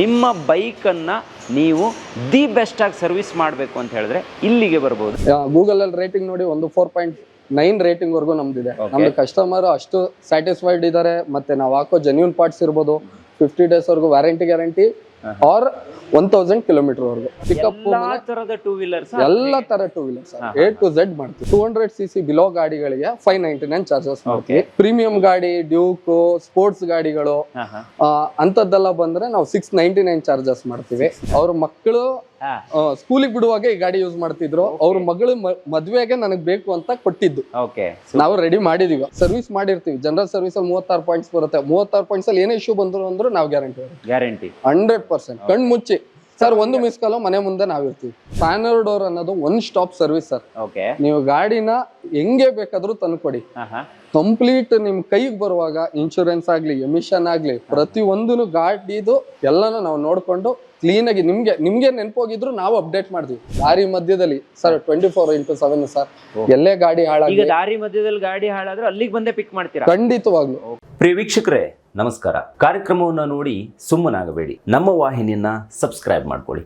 ನಿಮ್ಮ ಬೈಕನ್ನು ನೀವು ದಿ ಬೆಸ್ಟ್ ಆಗಿ ಸರ್ವಿಸ್ ಮಾಡಬೇಕು ಅಂತ ಹೇಳಿದ್ರೆ ಇಲ್ಲಿಗೆ ಬರ್ಬೋದು. ಗೂಗಲಲ್ಲಿ ರೇಟಿಂಗ್ ನೋಡಿ ಒಂದು ಫೋರ್ ಪಾಯಿಂಟ್ ನೈನ್ ರೇಟಿಂಗ್ ವರ್ಗೂ ನಮ್ದಿದೆ. ನಮ್ದು ಕಸ್ಟಮರ್ ಅಷ್ಟು ಸ್ಯಾಟಿಸ್ಫೈಡ್ ಇದ್ದಾರೆ ಮತ್ತೆ ನಾವು ಹಾಕೋ ಜೆನ್ಯೂನ್ ಪಾರ್ಟ್ಸ್ ಇರ್ಬೋದು. Fifty days ವರ್ಗೂ warranty guarantee or one thousand kilometre ವರೆಗೆ. ಪಿಕಪ್ ತರದ ಟೂ ವೀಲರ್ಸ್ ಎಲ್ಲ ತರ two wheelers A to Z ಮಾಡ್ತೀವಿ. Two hundred C C below ಗಾಡಿಗಳಿಗೆ five ninety nine charges ಮಾಡ್ತೀವಿ. ಪ್ರೀಮಿಯಂ ಗಾಡಿ ಡ್ಯೂಕ್ ಸ್ಪೋರ್ಟ್ಸ್ ಗಾಡಿಗಳು ಅಂತದ್ದೆಲ್ಲ ಬಂದ್ರೆ ನಾವು ಸಿಕ್ಸ್ ನೈಂಟಿ ನೈನ್ ಚಾರ್ಜಸ್ ಮಾಡ್ತೀವಿ. ಅವ್ರ ಮಕ್ಕಳು ಸ್ಕೂಲಿಗೆ ಬಿಡುವಾಗ ಈ ಗಾಡಿ ಯೂಸ್ ಮಾಡ್ತಿದ್ರು. ಅವ್ರ ಮಗಳು ಮದ್ವೆಗೆ ನನಗ್ ಬೇಕು ಅಂತ ಕೊಟ್ಟಿದ್ದು. ಓಕೆ ನಾವು ರೆಡಿ ಮಾಡಿದೀವಿ ಸರ್ವಿಸ್ ಮಾಡಿರ್ತೀವಿ. ಜನರಲ್ ಸರ್ವಿಸ್ ಅಲ್ಲಿ ಮೂವತ್ತಾರು ಪಾಯಿಂಟ್ಸ್ ಬರುತ್ತೆ. ಮೂವತ್ತಾರು ಪಾಯಿಂಟ್ಸ್ ಅಲ್ಲಿ ಏನೇ ಇಶ್ಯೂ ಬಂದ್ರು ಅಂದ್ರು ನಾವು ಗ್ಯಾರಂಟಿ ಗ್ಯಾರಂಟಿ ಹಂಡ್ರೆಡ್ ಪರ್ಸೆಂಟ್ ಕಣ್ ಮುಚ್ಚಿ. ಸರ್ ಒಂದು ಮಿಸ್ ಕಾಲೋ ಮನೆ ಮುಂದೆ ನಾವಿರ್ತೀವಿ ಫ್ಯಾನರ್ ಡೋರ್ ಅನ್ನೋದು one stop service sir okay ನೀವು ಗಾಡಿನ ಹೆಂಗೆ ಬೇಕಾದ್ರೂ ತಂದ್ಕೊಡಿ ಕಂಪ್ಲೀಟ್ ನಿಮ್ ಕೈಗೆ ಬರುವಾಗ ಇನ್ಶೂರೆನ್ಸ್ ಆಗ್ಲಿ ಎಮಿಷನ್ ಆಗ್ಲಿ ಪ್ರತಿ ಒಂದನು ಗಾಡಿದು ಎಲ್ಲಾನು ನಾವು ನೋಡ್ಕೊಂಡು ಕ್ಲೀನ್ ಆಗಿ ನಿಮ್ಗೆ ನಿಮ್ಗೆ ನೆನಪೋಗಿದ್ರು ನಾವು ಅಪ್ಡೇಟ್ ಮಾಡ್ತೀವಿ ದಾರಿ ಮಧ್ಯದಲ್ಲಿ. Sir twenty four into seven sir ಎಲ್ಲೇ ಗಾಡಿ ಹಾಳಾಗಿ ಈಗ ದಾರಿ ಮಧ್ಯದಲ್ಲಿ ಗಾಡಿ ಹಾಳಾದ್ರೆ ಅಲ್ಲಿಗೆ ಬಂದೇ ಪಿಕ್ ಮಾಡ್ತೀರಾ? ಖಂಡಿತವಾಗ್ಲು. ಪ್ರಿಯ ವೀಕ್ಷಕರೇ ನಮಸ್ಕಾರ. ಕಾರ್ಯಕ್ರಮವನ್ನು ನೋಡಿ ಸುಮ್ಮನಾಗಬೇಡಿ. ನಮ್ಮ ವಾಹಿನಿಯನ್ನ ಸಬ್ಸ್ಕ್ರೈಬ್ ಮಾಡ್ಕೊಳ್ಳಿ.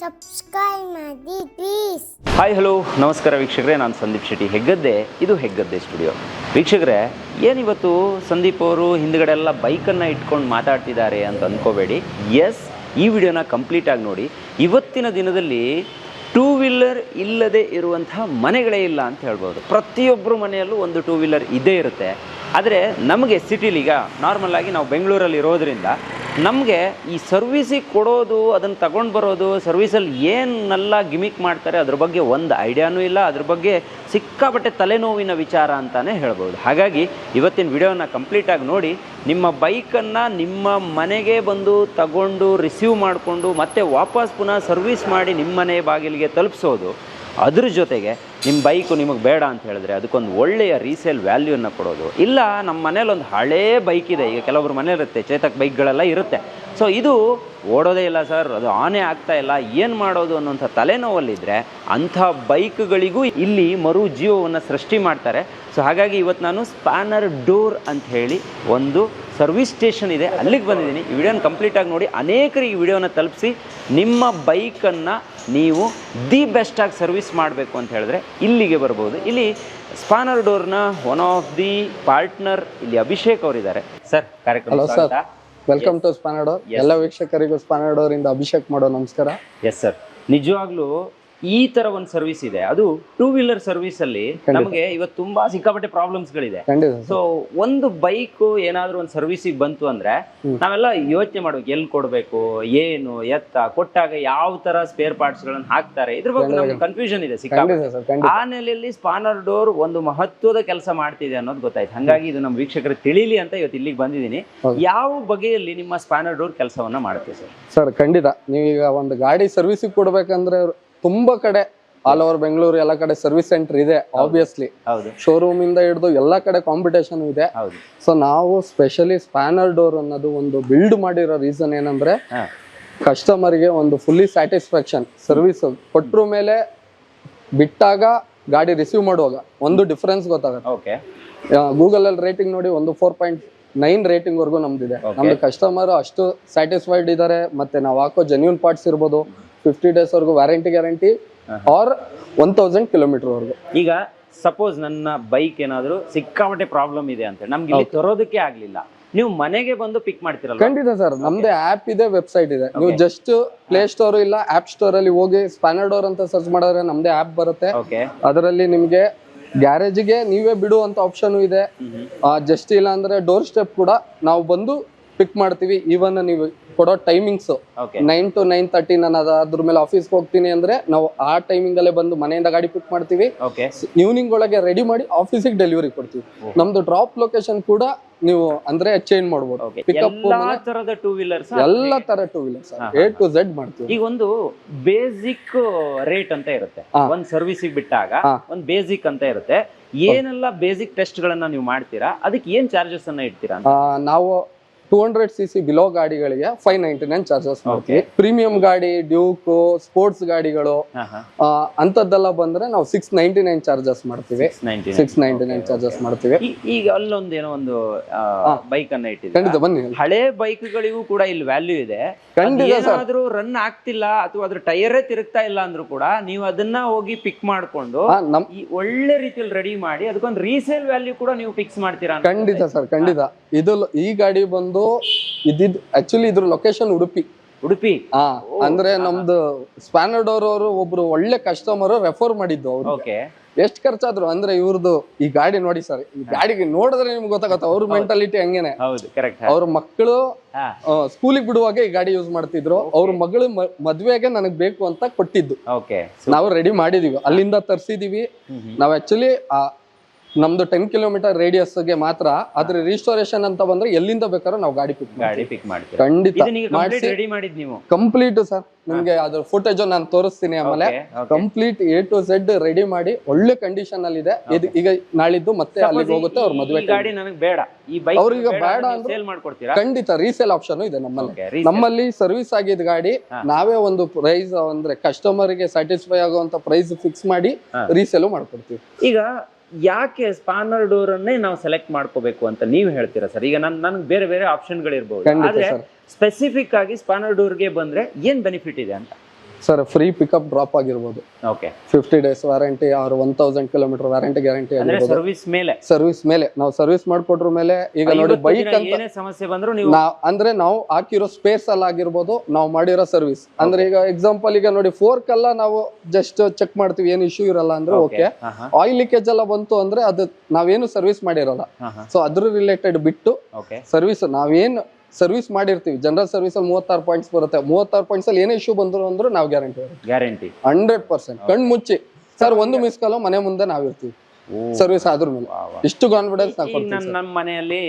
ಸಬ್ಸ್ಕ್ರೈಬ್ ಮಾಡಿ ಪ್ಲೀಸ್ ಹಾಯ್ ಹಲೋ ನಮಸ್ಕಾರ ವೀಕ್ಷಕರೇ, ನಾನು ಸಂದೀಪ್ ಶೆಟ್ಟಿ ಹೆಗ್ಗದ್ದೆ. ಇದು ಹೆಗ್ಗದ್ದೆ ಸ್ಟುಡಿಯೋ. ವೀಕ್ಷಕರೇ, ಏನಿವತ್ತು ಸಂದೀಪ್ ಅವರು ಹಿಂದ್ಗಡೆ ಎಲ್ಲ ಬೈಕನ್ನು ಇಟ್ಕೊಂಡು ಮಾತಾಡ್ತಿದ್ದಾರೆ ಅಂತ ಅಂದ್ಕೋಬೇಡಿ ಎಸ್ ಈ ವಿಡಿಯೋನ ಕಂಪ್ಲೀಟ್ ಆಗಿ ನೋಡಿ. ಇವತ್ತಿನ ದಿನದಲ್ಲಿ ಟೂ ವೀಲರ್ ಇಲ್ಲದೆ ಇರುವಂತಹ ಮನೆಗಳೇ ಇಲ್ಲ ಅಂತ ಹೇಳ್ಬೋದು. ಪ್ರತಿಯೊಬ್ಬರ ಮನೆಯಲ್ಲೂ ಒಂದು ಟೂ ವೀಲರ್ ಇದ್ದೇ ಇರುತ್ತೆ. ಆದರೆ ನಮಗೆ ಸಿಟಿಲಿ ಈಗ ನಾರ್ಮಲ್ ಆಗಿ ನಾವು ಬೆಂಗಳೂರಲ್ಲಿ ಇರೋದ್ರಿಂದ ನಮಗೆ ಈ ಸರ್ವಿಸಿಗೆ ಕೊಡೋದು ಅದನ್ನು ತಗೊಂಡು ಬರೋದು ಸರ್ವಿಸಲ್ಲಿ ಏನೆಲ್ಲ ಗಿಮಿಕ್ ಮಾಡ್ತಾರೆ ಅದ್ರ ಬಗ್ಗೆ ಒಂದು ಐಡಿಯಾನೂ ಇಲ್ಲ, ಅದ್ರ ಬಗ್ಗೆ ಸಿಕ್ಕಾಪಟ್ಟೆ ತಲೆನೋವಿನ ವಿಚಾರ ಅಂತಲೇ ಹೇಳ್ಬೋದು. ಹಾಗಾಗಿ ಇವತ್ತಿನ ವಿಡಿಯೋನ ಕಂಪ್ಲೀಟಾಗಿ ನೋಡಿ, ನಿಮ್ಮ ಬೈಕನ್ನು ನಿಮ್ಮ ಮನೆಗೆ ಬಂದು ತಗೊಂಡು ರಿಸೀವ್ ಮಾಡಿಕೊಂಡು ಮತ್ತೆ ವಾಪಸ್ ಪುನಃ ಸರ್ವಿಸ್ ಮಾಡಿ ನಿಮ್ಮ ಮನೆ ಬಾಗಿಲಿಗೆ ತಲುಪಿಸೋದು ಅದ್ರ ಜೊತೆಗೆ ನಿಮ್ಮ ಬೈಕು ನಿಮಗೆ ಬೇಡ ಅಂತ ಹೇಳಿದ್ರೆ ಅದಕ್ಕೊಂದು ಒಳ್ಳೆಯ ರೀಸೇಲ್ ವ್ಯಾಲ್ಯೂನ ಕೊಡೋದು. ಇಲ್ಲ ನಮ್ಮ ಮನೇಲಿ ಒಂದು ಹಳೇ ಬೈಕ್ ಇದೆ. ಈಗ ಕೆಲವ್ರ ಮನೇಲಿರುತ್ತೆ ಇರುತ್ತೆ, ಚೇತಕ್ ಬೈಕ್ಗಳೆಲ್ಲ ಇರುತ್ತೆ. ಸೊ ಇದು ಓಡೋದೇ ಇಲ್ಲ ಸರ್ ಅದು ಆನೇ ಆಗ್ತಾ ಇಲ್ಲ, ಏನು ಮಾಡೋದು ಅನ್ನೋಂಥ ತಲೆನೋವಲ್ಲಿದ್ದರೆ ಅಂಥ ಬೈಕ್ಗಳಿಗೂ ಇಲ್ಲಿ ಮರು ಜೀವವನ್ನು ಸೃಷ್ಟಿ ಮಾಡ್ತಾರೆ. ಸೊ ಹಾಗಾಗಿ ಇವತ್ತು ನಾನು ಸ್ಪ್ಯಾನರ್ ಡೋರ್ ಅಂತ ಹೇಳಿ ಒಂದು ಸರ್ವಿಸ್ ಸ್ಟೇಷನ್ ಇದೆ. ಅಲ್ಲಿಗೆ ಬಂದಿದ್ದೀನಿ. ಈ ವಿಡಿಯೋನ ಕಂಪ್ಲೀಟಾಗಿ ನೋಡಿ. ಅನೇಕರಿಗೆ ಈ ವಿಡಿಯೋನ ತಲುಪಿಸಿ ನಿಮ್ಮ ಬೈಕನ್ನು ನೀವು ದಿ ಬೆಸ್ಟಾಗಿ ಸರ್ವಿಸ್ ಮಾಡಬೇಕು ಅಂತ ಹೇಳಿದ್ರೆ ಇಲ್ಲಿಗೆ ಬರ್ಬೋದು. ಇಲ್ಲಿ ಸ್ಪಾನರ್ ಡೋರ್ನ ಒನ್ ಆಫ್ ದಿ ಪಾರ್ಟ್ನರ್ ಇಲ್ಲಿ ಅಭಿಷೇಕ್ ಅವರಿದ್ದಾರೆ. ಸರ್ ಕಾರ್ಯಕ್ರಮ ವೆಲ್ಕಮ್ ಟು ಸ್ಪಾನಡೋರ್ ಎಲ್ಲ ವೀಕ್ಷಕರಿಗೂ ಸ್ಪಾನಡೋರ್ ಇಂದ ಅಭಿಷೇಕ್ ಮಾಡೋ ನಮಸ್ಕಾರ. ಎಸ್ ಸರ್ ನಿಜವಾಗ್ಲೂ ಈ ತರ ಒಂದು ಸರ್ವಿಸ್ ಇದೆ. ಅದು ಟೂ ವೀಲರ್ ಸರ್ವಿಸ್ ಅಲ್ಲಿ ನಮಗೆ ಇವತ್ತು ತುಂಬಾ ಸಿಕ್ಕಾಪಟ್ಟೆ ಪ್ರಾಬ್ಲಮ್ಸ್ ಗಳಿದೆ. ಸೊ ಒಂದು ಬೈಕ್ ಏನಾದ್ರೂ ಒಂದು ಸರ್ವಿಸ್ ಬಂತು ಅಂದ್ರೆ ನಾವೆಲ್ಲ ಯೋಚನೆ ಮಾಡ್ಬೇಕು ಎಲ್ಲಿ ಕೊಡ್ಬೇಕು ಏನು ಎತ್ತ ಕೊಟ್ಟಾಗ ಯಾವ ತರ ಸ್ಪೇರ್ ಪಾರ್ಟ್ಸ್ ಗಳನ್ನ ಹಾಕ್ತಾರೆ. ಇದ್ರ ಬಗ್ಗೆ ನಮ್ಗೆ ಕನ್ಫ್ಯೂಷನ್ ಇದೆ ಸಿಕ್ಕಾಪಟ್ಟೆ. ಆ ನೆಲೆಯಲ್ಲಿ ಸ್ಪಾನರ್ ಡೋರ್ ಒಂದು ಮಹತ್ವದ ಕೆಲಸ ಮಾಡ್ತಿದೆ ಅನ್ನೋದು ಗೊತ್ತಾಯ್ತು. ಹಾಗಾಗಿ ಇದು ನಮ್ಮ ವೀಕ್ಷಕರು ತಿಳಿಲಿ ಅಂತ ಇವತ್ತು ಇಲ್ಲಿಗೆ ಬಂದಿದ್ದೀನಿ. ಯಾವ ಬಗೆಯಲ್ಲಿ ನಿಮ್ಮ ಸ್ಪಾನರ್ ಡೋರ್ ಕೆಲಸವನ್ನ ಮಾಡ್ತೀವಿ ಸರ್? ಸರ್ ಖಂಡಿತ. ನೀವೀಗ ಒಂದು ಗಾಡಿ ಸರ್ವಿಸಿಗೆ ಕೊಡ್ಬೇಕಂದ್ರೆ ತುಂಬಾ ಕಡೆ ಆಲ್ ಓವರ್ ಬೆಂಗಳೂರು ಎಲ್ಲ ಕಡೆ ಸರ್ವಿಸ್ ಸೆಂಟರ್ ಇದೆ ಆಬ್ವಿಯಸ್ಲಿ ಶೋರೂಮ್ ಇಂದ ಹಿಡಿದು ಎಲ್ಲ ಕಡೆ ಕಾಂಪಿಟೇಷನ್ ಇದೆ. ಸೊ ನಾವು ಸ್ಪೆಷಲಿ ಸ್ಪ್ಯಾನರ್ ಡೋರ್ ಅನ್ನೋದು ಒಂದು ಬಿಲ್ಡ್ ಮಾಡಿರೋ ರೀಸನ್ ಏನಂದ್ರೆ ಕಸ್ಟಮರ್ ಕಸ್ಟಮರ್ಗೆ ಒಂದು ಫುಲ್ಲಿ ಸ್ಯಾಟಿಸ್ಫ್ಯಾಕ್ಷನ್ ಸರ್ವಿಸ್ ಕೊಟ್ಟರು ಮೇಲೆ ಬಿಟ್ಟಾಗ ಗಾಡಿ ರಿಸೀವ್ ಮಾಡುವಾಗ ಒಂದು ಡಿಫ್ರೆನ್ಸ್ ಗೊತ್ತಾಗುತ್ತೆ. ಓಕೆ ಗೂಗಲ್ ಅಲ್ಲಿ ರೇಟಿಂಗ್ ನೋಡಿ ಒಂದು ಫೋರ್ ಪಾಯಿಂಟ್ ನೈನ್ ರೇಟಿಂಗ್ ವರ್ಗೂ ನಮ್ದಿದೆ. ನಮ್ದು ಕಸ್ಟಮರ್ ಅಷ್ಟು ಸ್ಯಾಟಿಸ್ಫೈಡ್ ಇದ್ದಾರೆ ಮತ್ತೆ ನಾವು ಹಾಕೋ ಜೆನ್ಯೂನ್ ಪಾರ್ಟ್ಸ್ ಇರ್ಬೋದು. ಫಿಫ್ಟಿ ಡೇಸ್ ವರೆಗೂ warranty guarantee or one thousand kilometre ವರೆಗೂ. ಈಗ ಸಪೋಸ್ ನನ್ನ ಬೈಕ್ ಏನಾದ್ರು ಸಿಕ್ಕಾಪಟ್ಟೆ ಪ್ರಾಬ್ಲಮ್ ಇದೆ ಅಂತ. ನಮ್ಗೆ ಇಲ್ಲಿ ತರೋದಕ್ಕೆ ಆಗ್ಲಿಲ್ಲ. ನೀವು ಮನೆಗೆ ಬಂದು ಪಿಕ್ ಮಾಡ್ತೀರಲ್ಲ ಖಂಡಿತ ಸರ್ ನಮ್ದೇ ಆಪ್ ಇದೆ ವೆಬ್ಸೈಟ್ ಇದೆ. ನೀವು ಜಸ್ಟ್ ಪ್ಲೇ ಸ್ಟೋರ್ ಇಲ್ಲ ಆಪ್ ಸ್ಟೋರ್ ಅಲ್ಲಿ ಹೋಗಿ ಸ್ಪ್ಯಾನರ್ ಡೋರ್ ಅಂತ ಸರ್ಚ್ ಮಾಡಿದ್ರೆ ನಮ್ದೇ ಆಪ್ ಬರುತ್ತೆ. ಅದರಲ್ಲಿ ನಿಮ್ಗೆ ಗ್ಯಾರೇಜ್ಗೆ ನೀವೇ ಬಿಡುವಂತ ಆಪ್ಷನ್ ಇದೆ. ಜಸ್ಟ್ ಇಲ್ಲ ಅಂದ್ರೆ ಡೋರ್ ಸ್ಟೆಪ್ ಕೂಡ ನಾವು ಬಂದು ಪಿಕ್ ಮಾಡ್ತೀವಿ. ಈವನ್ ನೀವು ಕೊಡೋ timings nine to nine thirty ನಾನು ಅದ- ಅದ್ರ ಮೇಲೆ ಆಫೀಸ್ಗೆ ಹೋಗ್ತೀನಿ ಅಂದ್ರೆ ನಾವು ಆ ಟೈಮಿಂಗ್ ಅಲ್ಲೇ ಬಂದು ಮನೆಯಿಂದ ಗಾಡಿ ಪಿಕ್ ಮಾಡ್ತೀವಿ. ಈವ್ನಿಂಗ್ ಒಳಗೆ ರೆಡಿ ಮಾಡಿ ಆಫೀಸಿಗೆ ಡೆಲಿವರಿ ಕೊಡ್ತೀವಿ. ನಮ್ದು ಡ್ರಾಪ್ ಲೊಕೇಶನ್ ಕೂಡ ನೀವು ಅಂದ್ರೆ ಚೇಂಜ್ ಮಾಡಬಹುದು ಪಿಕಪ್ ತರದ ಟೂ ವೀಲರ್ಸ್ ಎಲ್ಲ ತರ two wheelers A to Z ಮಾಡ್ತೀವಿ. ಈಗ ಒಂದು ಬೇಸಿಕ್ ರೇಟ್ ಅಂತ ಇರುತ್ತೆ. ಒಂದ್ ಸರ್ವಿಸಿಗೆ ಬಿಟ್ಟಾಗ. ಒಂದ್ ಬೇಸಿಕ್ ಅಂತ ಇರುತ್ತೆ. ಏನೆಲ್ಲ ಬೇಸಿಕ್ ಟೆಸ್ಟ್ ಗಳನ್ನ ನೀವು ಮಾಡ್ತೀರಾ? ಅದಕ್ಕೆ ಏನ್ ಚಾರ್ಜಸ್ ಅನ್ನ ಇಡ್ತೀರಾ ನಾವು two hundred C C below ಗಾಡಿಗಳಿಗೆ five ninety nine charges ಮಾಡ್ತೀವಿ. ಪ್ರೀಮಿಯಂ ಗಾಡಿ ಡ್ಯೂಕ್ ಸ್ಪೋರ್ಟ್ಸ್ ಗಾಡಿಗಳು ಅಂಥದ್ದೆಲ್ಲ ಬಂದ್ರೆ ನಾವು ಸಿಕ್ಸ್ ನೈಂಟಿ ನೈನ್ ಚಾರ್ಜಸ್ ಮಾಡ್ತೀವಿ. ಸಿಕ್ಸ್ ನೈಂಟಿ ನೈನ್ ಚಾರ್ಜಸ್ ಮಾಡ್ತೀವಿ. ಈಗ ಅಲ್ಲೊಂದು ಏನೋ ಒಂದು ಬೈಕ್ ಅನ್ನ ಇಟ್ಟಿದೆ ಖಂಡಿತ ಬನ್ನಿ ಹಳೆ. ಬೈಕ್ಗಳಿಗೂ ಕೂಡ ಇಲ್ಲಿ ವ್ಯಾಲ್ಯೂ ಇದೆ. ಏನಾದ್ರೂ ರನ್ ಆಗ್ತಿಲ್ಲ ಅಥವಾ ಅದ್ರ ಟೈರೇ ತಿರುಗ್ತಾ ಇಲ್ಲ ಅಂದ್ರೂ ಕೂಡ ನೀವು ಅದನ್ನ ಹೋಗಿ ಪಿಕ್ ಮಾಡ್ಕೊಂಡು ಒಳ್ಳೆ ರೀತಿಯಲ್ಲಿ ರೆಡಿ ಮಾಡಿ ಅದಕ್ಕೊಂದು ರೀಸೇಲ್ ವ್ಯಾಲ್ಯೂ ಕೂಡ ನೀವು ಫಿಕ್ಸ್ ಮಾಡ್ತೀರಾ ಖಂಡಿತ ಸರ್ ಖಂಡಿತ. ಇದು ಈ ಗಾಡಿ ಬಂದು ಇದಿದ್ ಆಕ್ಚುಲಿ ಇದ್ರ ಲೊಕೇಶನ್ ಉಡುಪಿ. ಉಡುಪಿ? ಹಾ ಅಂದ್ರೆ ನಮ್ದು ಸ್ಪ್ಯಾನರ್ಡೋರ್ ಅವರು ಒಬ್ರು ಒಳ್ಳೆ ಕಸ್ಟಮರ್ ರೆಫರ್ ಮಾಡಿದ್ದು ಅವ್ರು ಓಕೆ ಎಷ್ಟ್ ಖರ್ಚಾದ್ರು ಅಂದ್ರೆ ಇವ್ರದ್ದು ಈ ಗಾಡಿ ನೋಡಿ ಸರ್ ಈ ಗಾಡಿಗೆ ನೋಡಿದ್ರೆ ನಿಮ್ಗೆ ಗೊತ್ತಾಗತ್ತೆ ಅವ್ರ ಮೆಂಟಾಲಿಟಿ ಹಂಗೇನೆ. ಹೌದು ಕರೆಕ್ಟ್ ಅವ್ರ ಮಕ್ಕಳು ಹಾ. ಸ್ಕೂಲಿಗೆ ಬಿಡುವಾಗ ಈ ಗಾಡಿ ಯೂಸ್ ಮಾಡ್ತಿದ್ರು. ಅವ್ರ ಮಗಳು ಮ- ಮದ್ವೆಗೆ ನನಗ್ ಬೇಕು ಅಂತ ಕೊಟ್ಟಿದ್ದು. ಓಕೆ ನಾವು ರೆಡಿ ಮಾಡಿದೀವಿ. ಅಲ್ಲಿಂದ ತರ್ಸಿದೀವಿ. ನಾವ್ ಆಕ್ಚುಲಿ ನಮ್ದು ಟೆನ್ ಕಿಲೋಮೀಟರ್ ರೇಡಿಯಸ್ಗೆ ಮಾತ್ರ ಆದ್ರೆ ರಿಸ್ಟೋರೇಷನ್ ಅಂತ ಬಂದ್ರೆ ಎಲ್ಲಿಂದ ಬೇಕಾದ್ರೂ ನಾವು ಗಾಡಿ ಪಿಕ್ ಗಾಡಿ ಪಿಕ್ ಮಾಡ್ತೀವಿ. ಖಂಡಿತ. ಮಾಡಿಸಿ ರೆಡಿ ಮಾಡಿದ್ ನೀವು. ಕಂಪ್ಲೀಟ್ ಸರ್ ನಿಮ್ಗೆ ಅದ್ರ ಫುಟೇಜ್ ನಾನು ತೋರಿಸ್ತೀನಿ ಆಮೇಲೆ. Complete A to Z ready ಮಾಡಿ ಒಳ್ಳೆ ಕಂಡೀಷನ್ ಅಲ್ಲಿ ಇದೆ. ಇದು ಈಗ ನಾಳಿದ್ದು ಮತ್ತೆ ಅಲ್ಲಿಗೆ ಹೋಗುತ್ತೆ ಅವ್ರ ಮದುವೆ ಗಾಡಿ ನನಗೆ ಬೇಡ. ಈ ಬೈಕ್ ಅವ್ರಿಗೆ ಬೇಡ ಅಂದ್ರೆ- ಸೇಲ್ ಮಾಡ್ಕೊಡ್ತೀರಾ? ಖಂಡಿತ ರೀಸೇಲ್ ಆಪ್ಷನ್ ಇದೆ ನಮ್ಮಲ್ಲಿ. ನಮ್ಮಲ್ಲಿ ಸರ್ವಿಸ್ ಆಗಿದ್ ಗಾಡಿ ನಾವೇ ಒಂದು ಪ್ರೈಸ್ ಅಂದ್ರೆ ಕಸ್ಟಮರ್ಗೆ ಸ್ಯಾಟಿಸ್ಫೈ ಆಗುವಂತ ಪ್ರೈಸ್ ಫಿಕ್ಸ್ ಮಾಡಿ ರೀಸೇಲ್ ಮಾಡ್ಕೊಡ್ತೀವಿ. ಈಗ ಯಾಕೆ ಸ್ಪಾನರ್ ಡೋರ್ ಅನ್ನೇ ನಾವು ಸೆಲೆಕ್ಟ್ ಮಾಡ್ಕೋಬೇಕು ಅಂತ ನೀವು ಹೇಳ್ತೀರಾ ಸರ್? ಈಗ ನನ್ ನನ್ಗೆ ಬೇರೆ ಬೇರೆ ಆಪ್ಷನ್ಗಳಿರ್ಬೋದು ಆದ್ರೆ ಸ್ಪೆಸಿಫಿಕ್ ಆಗಿ ಸ್ಪಾನರ್ ಡೋರ್ಗೆ ಬಂದ್ರೆ ಏನ್ ಬೆನಿಫಿಟ್ ಇದೆ ಅಂತ? ಸರ್ ಫ್ರೀ ಪಿಕಪ್ ಡ್ರಾಪ್ ಆಗಿರ್ಬೋದು. Okay fifty days warranty or one thousand kilometre warranty guarantee ಆಗಿರ್ಬೋದು. ಸರ್ವಿಸ್ ಮೇಲೆ. ಸರ್ವಿಸ್ ಮೇಲೆ. ನಾವು ಸರ್ವಿಸ್ ಮಾಡ್ಕೊಟ್ರ ಮೇಲೆ ಈಗ ನೋಡಿ ಬೈಕ್ ಅಂತ ಸಮಸ್ಯೆ ಬಂದ್ರು ನೀವು ಅಂದ್ರೆ ನಾವು ಹಾಕಿರೋ ಸ್ಪೇಸ್ ಅಲ್ಲಿ ಆಗಿರ್ಬೋದು ನಾವು ಮಾಡಿರೋ ಸರ್ವಿಸ್ ಅಂದ್ರೆ ಈಗ ಎಕ್ಸಾಂಪಲ್ ಈಗ ನೋಡಿ ಫೋರ್ಕ್ ಎಲ್ಲ ನಾವು ಜಸ್ಟ್ ಚೆಕ್ ಮಾಡ್ತೀವಿ ಏನು ಇಶ್ಯೂ ಇರಲ್ಲ ಅಂದ್ರೆ ಓಕೆ. ಆಯಿಲ್ ಲೀಕೇಜ್ ಎಲ್ಲ ಬಂತು ಅಂದ್ರೆ ಅದು ನಾವೇನು ಸರ್ವಿಸ್ ಮಾಡಿರಲ್ಲ. ಸೊ ಅದ್ರ ರಿಲೇಟೆಡ್ ಬಿಟ್ಟು ಸರ್ವಿಸ್ ನಾವೇನು ಸರ್ವಿಸ್ ಮಾಡಿರ್ತೀವಿ. ಜನರಲ್ ಸರ್ವಿಸ್ ಅಲ್ಲಿ ಮೂವತ್ತಾರು ಪಾಯಿಂಟ್ಸ್ ಬರುತ್ತೆ. ಮೂವತ್ತಾರು ಪಾಯಿಂಟ್ಸ್ ಅಲ್ಲಿ ಏನೇ ಇಶ್ಯೂ ಬಂದ್ರು ಅಂದ್ರೆ ನಾವು ಗ್ಯಾರಂಟಿ ಗ್ಯಾರಂಟಿ ಹಂಡ್ರೆಡ್ ಪರ್ಸೆಂಟ್ ಕಣ್ ಮುಚ್ಚಿ. ಸರ್ ಒಂದು ಮಿಸ್ ಕಾಲು ಮನೆ ಮುಂದೆ ನಾವಿರ್ತೀವಿ ಸರ್ವಿಸ್ ಆದ್ರೂ ಇಷ್ಟು ಕಾನ್ಫಿಡೆನ್ಸ್ ನಮ್ಮ ಮನೆಯಲ್ಲಿ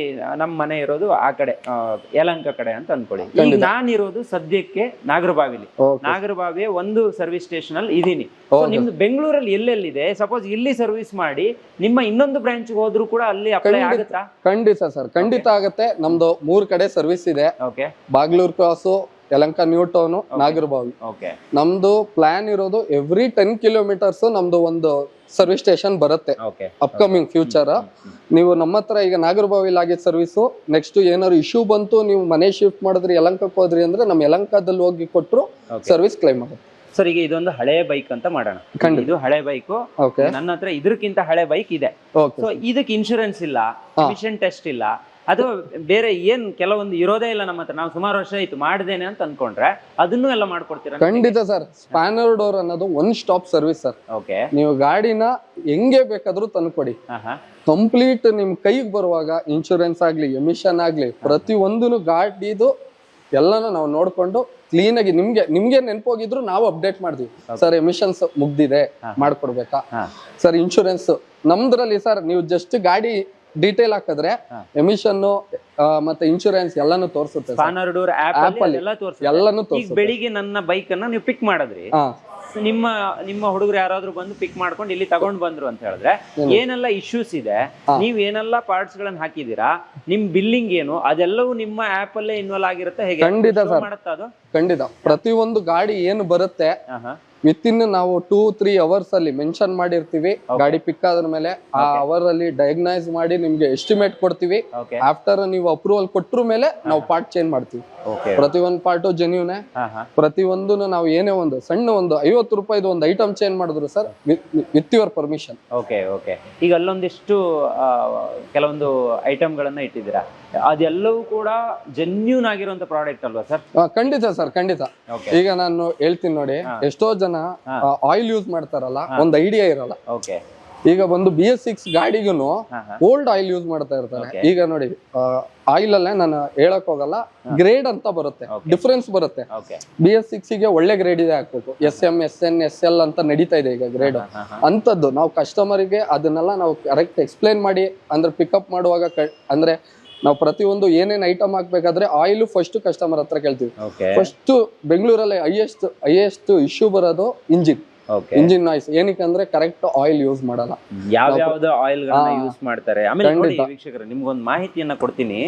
ನಮ್ಮ ಮನೆ ಇರೋದು ಆ ಕಡೆ ಯಲಂಕ ಕಡೆ ಅಂತ ಅನ್ಕೊಳ್ಳಿ. ನಾನ್ ನಾನಿರೋದು ಸದ್ಯಕ್ಕೆ ನಾಗರಬಾವಿಲಿ. ನಾಗರಬಾವಿ ನಾಗರಬಾವಿಯ ಒಂದು ಸರ್ವಿಸ್ ಸ್ಟೇಷನ್ ಅಲ್ಲಿ ಇದೀನಿ. ಸೊ ನಿಮ್ದು ಬೆಂಗಳೂರಲ್ಲಿ ಎಲ್ಲೆಲ್ಲಿದೆ? ಸಪೋಸ್ ಇಲ್ಲಿ ಸರ್ವಿಸ್ ಮಾಡಿ ನಿಮ್ಮ ಇನ್ನೊಂದು ಬ್ರಾಂಚ್ ಹೋದ್ರು ಕೂಡ ಅಲ್ಲಿ ಅಪ್ಲೈ ಆಗುತ್ತಾ? ಖಂಡಿತ ಸರ್. ಖಂಡಿತ ಆಗತ್ತೆ. ನಮ್ದು ಮೂರ್ ಕಡೆ ಸರ್ವಿಸ್ ಇದೆ. Okay Bagalur cross Yelahanka new town Nagarbhavi. Okay ನಮ್ದು ಪ್ಲಾನ್ ಇರೋದು ಎವ್ರಿ ಟೆನ್ ಕಿಲೋಮೀಟರ್ಸ್ ನಮ್ದು ಒಂದು ಸರ್ವಿಸ್ ಸ್ಟೇಷನ್ ಬರುತ್ತೆ. ಅಪ್ಕಮಿಂಗ್ ಫ್ಯೂಚರ್ ನೀವು ನಮ್ಮ ಹತ್ರ ಈಗ ನಾಗರಬಾವಿಲ್ ಆಗಿದ್ದ ಸರ್ವಿಸು ನೆಕ್ಸ್ಟ್ ಏನಾದ್ರು ಇಶ್ಯೂ ಬಂತು ನೀವು ಮನೆ ಶಿಫ್ಟ್ ಮಾಡಿದ್ರಿ ಯಲಂಕಕ್ಕೆ ಹೋದ್ರಿ ಅಂದ್ರೆ ನಮ್ಮ ಯಲಂಕದಲ್ಲಿ ಹೋಗಿ ಕೊಟ್ಟರು ಸರ್ವಿಸ್ ಕ್ಲೈಮ್ ಆಗುತ್ತೆ. ಸರ್ ಈಗ ಇದೊಂದು ಹಳೆ ಬೈಕ್ ಅಂತ ಮಾಡೋಣ. ಇದು ಹಳೆ ಬೈಕ್ ನನ್ನ ಹತ್ರ ಇದಕ್ಕಿಂತ ಹಳೆ ಬೈಕ್ ಇದೆ. ಸೊ ಇದಕ್ಕೆ ಇನ್ಶೂರೆನ್ಸ್ ಇಲ್ಲ ಮಿಷನ್ ಟೆಸ್ಟ್ ಇಲ್ಲ ಅಥವಾ ಬೇರೆ ಏನ್ ಕೆಲವೊಂದು ಇರೋದೇ ಇಲ್ಲ ನಮ್ಮ ಹತ್ರ ನಾವು ಸುಮಾರು ವರ್ಷ ಆಯ್ತು ಮಾಡ್ದೇನೆ ಅಂತ ಅನ್ಕೊಂಡ್ರೆ ಅದನ್ನು ಎಲ್ಲ ಮಾಡ್ಕೊಡ್ತೀರಾ ಖಂಡಿತ ಸರ್. ಸ್ಪ್ಯಾನರ್ ಡೋರ್ ಅನ್ನೋದು one stop service sir. Okay ನೀವು ಗಾಡಿನ ಹೆಂಗೆ ಬೇಕಾದ್ರೂ ತಂದ್ಕೊಡಿ. ಕಂಪ್ಲೀಟ್ ನಿಮ್ ಕೈಗೆ ಬರುವಾಗ ಇನ್ಶೂರೆನ್ಸ್ ಆಗ್ಲಿ ಎಮಿಷನ್ ಆಗ್ಲಿ ಪ್ರತಿ ಒಂದು ಗಾಡಿದು ಎಲ್ಲಾನು ನಾವು ನೋಡ್ಕೊಂಡು ಕ್ಲೀನ್ ಆಗಿ ನಿಮ್ಗೆ ನಿಮ್ಗೆ ನೆನಪೋಗಿದ್ರು ನಾವು ಅಪ್ಡೇಟ್ ಮಾಡ್ತೀವಿ. ಸರ್ ಎಮಿಷನ್ಸ್ ಮುಗ್ದಿದೆ. ಮಾಡ್ಕೊಡ್ಬೇಕಾ. ಸರ್ ಇನ್ಶೂರೆನ್ಸ್ ನಮ್ದ್ರಲ್ಲಿ ಸರ್ ನೀವು ಜಸ್ಟ್ ಗಾಡಿ ಡೀಟೇಲ್ ಹಾಕಿದ್ರೆ ಎಮಿಷನ್ ಮತ್ತೆ ಇನ್ಶೂರೆನ್ಸ್ ಎಲ್ಲಾನು ತೋರಿಸುತ್ತೆ sir. ಸ್ಪಾನರ್ ಡೋರ್ ಆಪ್ ಅಲ್ಲಿ ಎಲ್ಲ ತೋರಿಸುತ್ತೆ. ಎಲ್ಲಾನು ಈಗ ತೋರಿಸುತ್ತೆ. ಬೆಳಿಗ್ಗೆ ನನ್ನ ಬೈಕ್ ಅನ್ನ ನೀವು ಪಿಕ್ ಮಾಡಿದ್ರಿ. ಹಾ. ನಿಮ್ಮ ನಿಮ್ಮ ಹುಡುಗರು ಯಾರಾದ್ರೂ ಬಂದು ಪಿಕ್ ಮಾಡ್ಕೊಂಡು ಇಲ್ಲಿ ತಗೊಂಡ್ ಬಂದ್ರು ಅಂತ ಹೇಳಿದ್ರೆ ಏನೆಲ್ಲ ಇಶ್ಯೂಸ್ ಇದೆ ನೀವ್ ಏನೆಲ್ಲ ಪಾರ್ಟ್ಸ್ ಗಳನ್ನ ಹಾಕಿದೀರಾ ನಿಮ್ ಬಿಲ್ಲಿಂಗ್ ಏನು ಅದೆಲ್ಲವೂ ನಿಮ್ಮ ಆಪ್ ಅಲ್ಲೇ ಇನ್ವಾಲ್ವ್ ಆಗಿರುತ್ತೆ ಹೇಗೆ? ಖಂಡಿತ Show. ಮಾಡುತ್ತಾ ಅದು? ಖಂಡಿತ. ಪ್ರತಿಯೊಂದು ಗಾಡಿ ಏನು ಬರುತ್ತೆ ವಿತ್ ಇನ್ ನಾವು ಟೂ ತ್ರೀ ಅವರ್ಸ್ ಅಲ್ಲಿ ಮೆನ್ಷನ್ ಮಾಡಿರ್ತೀವಿ. ಗಾಡಿ ಪಿಕ್ ಆದ್ರ ಮೇಲೆ ಆ ಅವರ್ ಅಲ್ಲಿ ಡಯಾಗ್ನೈಸ್ ಮಾಡಿ ನಿಮ್ಗೆ ಎಸ್ಟಿಮೇಟ್ ಕೊಡ್ತೀವಿ. ಆಫ್ಟರ್ ನೀವು ಅಪ್ರೂವಲ್ ಕೊಟ್ಟರು ಮೇಲೆ ನಾವು ಪಾರ್ಟ್ ಚೇಂಜ್ ಮಾಡ್ತೀವಿ. ಪ್ರತಿ ಒಂದು ಪಾರ್ಟು ಜೆನ್ಯೂನೆ ಪ್ರತಿ ಒಂದು ನಾವು ಏನೇ ಒಂದು ಸಣ್ಣ ಒಂದು ಐವತ್ತು ರೂಪಾಯಿದು ಒಂದು ಐಟಮ್ ಚೇಂಜ್ ಮಾಡಿದ್ರು sir with your permission okay okay ಈಗ ಅಲ್ಲೊಂದಿಷ್ಟು ಕೆಲವೊಂದು ಐಟಮ್ಗಳನ್ನ ಇಟ್ಟಿದ್ದೀರಾ? ಅದೆಲ್ಲವೂ ಕೂಡ ಜೆನ್ಯೂನ್ ಆಗಿರುವಂತ ಪ್ರಾಡಕ್ಟ್ ಅಲ್ವಾ ಸರ್ ಖಂಡಿತ ಸರ್ ಖಂಡಿತ. ಈಗ ನಾನು ಹೇಳ್ತೀನಿ ನೋಡಿ ಎಷ್ಟೋ ಜನ ಆಯಿಲ್ ಯೂಸ್ ಮಾಡ್ತಾರಲ್ಲ ಒಂದು ಐಡಿಯಾ ಇರಲ್ಲ. ಓಕೆ ಈಗ ಬಂದು ಬಿ ಎಸ್ ಸಿಕ್ಸ್ ಗಾಡಿಗೂ ಓಲ್ಡ್ ಆಯಿಲ್ ಯೂಸ್ ಮಾಡ್ತಾ ಇರ್ತಾರೆ. ಈಗ ನೋಡಿ ಆಯಿಲ್ ಅಲ್ಲೇ ನಾನು ಹೇಳಕ್ ಹೋಗಲ್ಲ ಗ್ರೇಡ್ ಅಂತ ಬರುತ್ತೆ. ಡಿಫ್ರೆನ್ಸ್ ಬರುತ್ತೆ. ಬಿ ಎಸ್ ಸಿಕ್ಸ್ಗೆ ಒಳ್ಳೆ ಗ್ರೇಡ್ ಇದೆ ಹಾಕ್ಬೇಕು. S M S N S L ಅಂತ ನಡೀತಾ ಇದೆ ಈಗ ಗ್ರೇಡ್ ಅಂತದ್ದು ನಾವು ಕಸ್ಟಮರ್ಗೆ ಅದನ್ನೆಲ್ಲ ನಾವು ಕರೆಕ್ಟ್ ಎಕ್ಸ್ಪ್ಲೈನ್ ಮಾಡಿ ಅಂದ್ರೆ ಪಿಕಪ್ ಮಾಡುವಾಗ ಅಂದ್ರೆ ನಾವು ಪ್ರತಿಯೊಂದು ಏನೇನು ಐಟಮ್ ಹಾಕ್ಬೇಕಾದ್ರೆ ಆಯಿಲ್ ಫಸ್ಟ್ ಕಸ್ಟಮರ್ ಹತ್ರ ಕೇಳ್ತೀವಿ. ಫಸ್ಟ್ ಬೆಂಗಳೂರಲ್ಲಿ ಹೈಯೆಸ್ಟ್ ಹೈಯೆಸ್ಟ್ ಇಶ್ಯೂ ಬರೋದು ಇಂಜಿನ್ ಇಂಜಿನ್ ನಾಯ್ಸ್ ಏನಕ್ಕೆ ಅಂದ್ರೆ ಕರೆಕ್ಟ್ ಆಯಿಲ್ ಯೂಸ್ ಮಾಡಲ್ಲ. ಯಾವ ಯಾವ್ದು ಆಯಿಲ್ಗಳನ್ನ ಯೂಸ್ ಮಾಡ್ತಾರೆ. ಆಮೇಲೆ ನೋಡಿ ವೀಕ್ಷಕರು ನಿಮ್ಗೊಂದು ಮಾಹಿತಿಯನ್ನ ಕೊಡ್ತೀನಿ.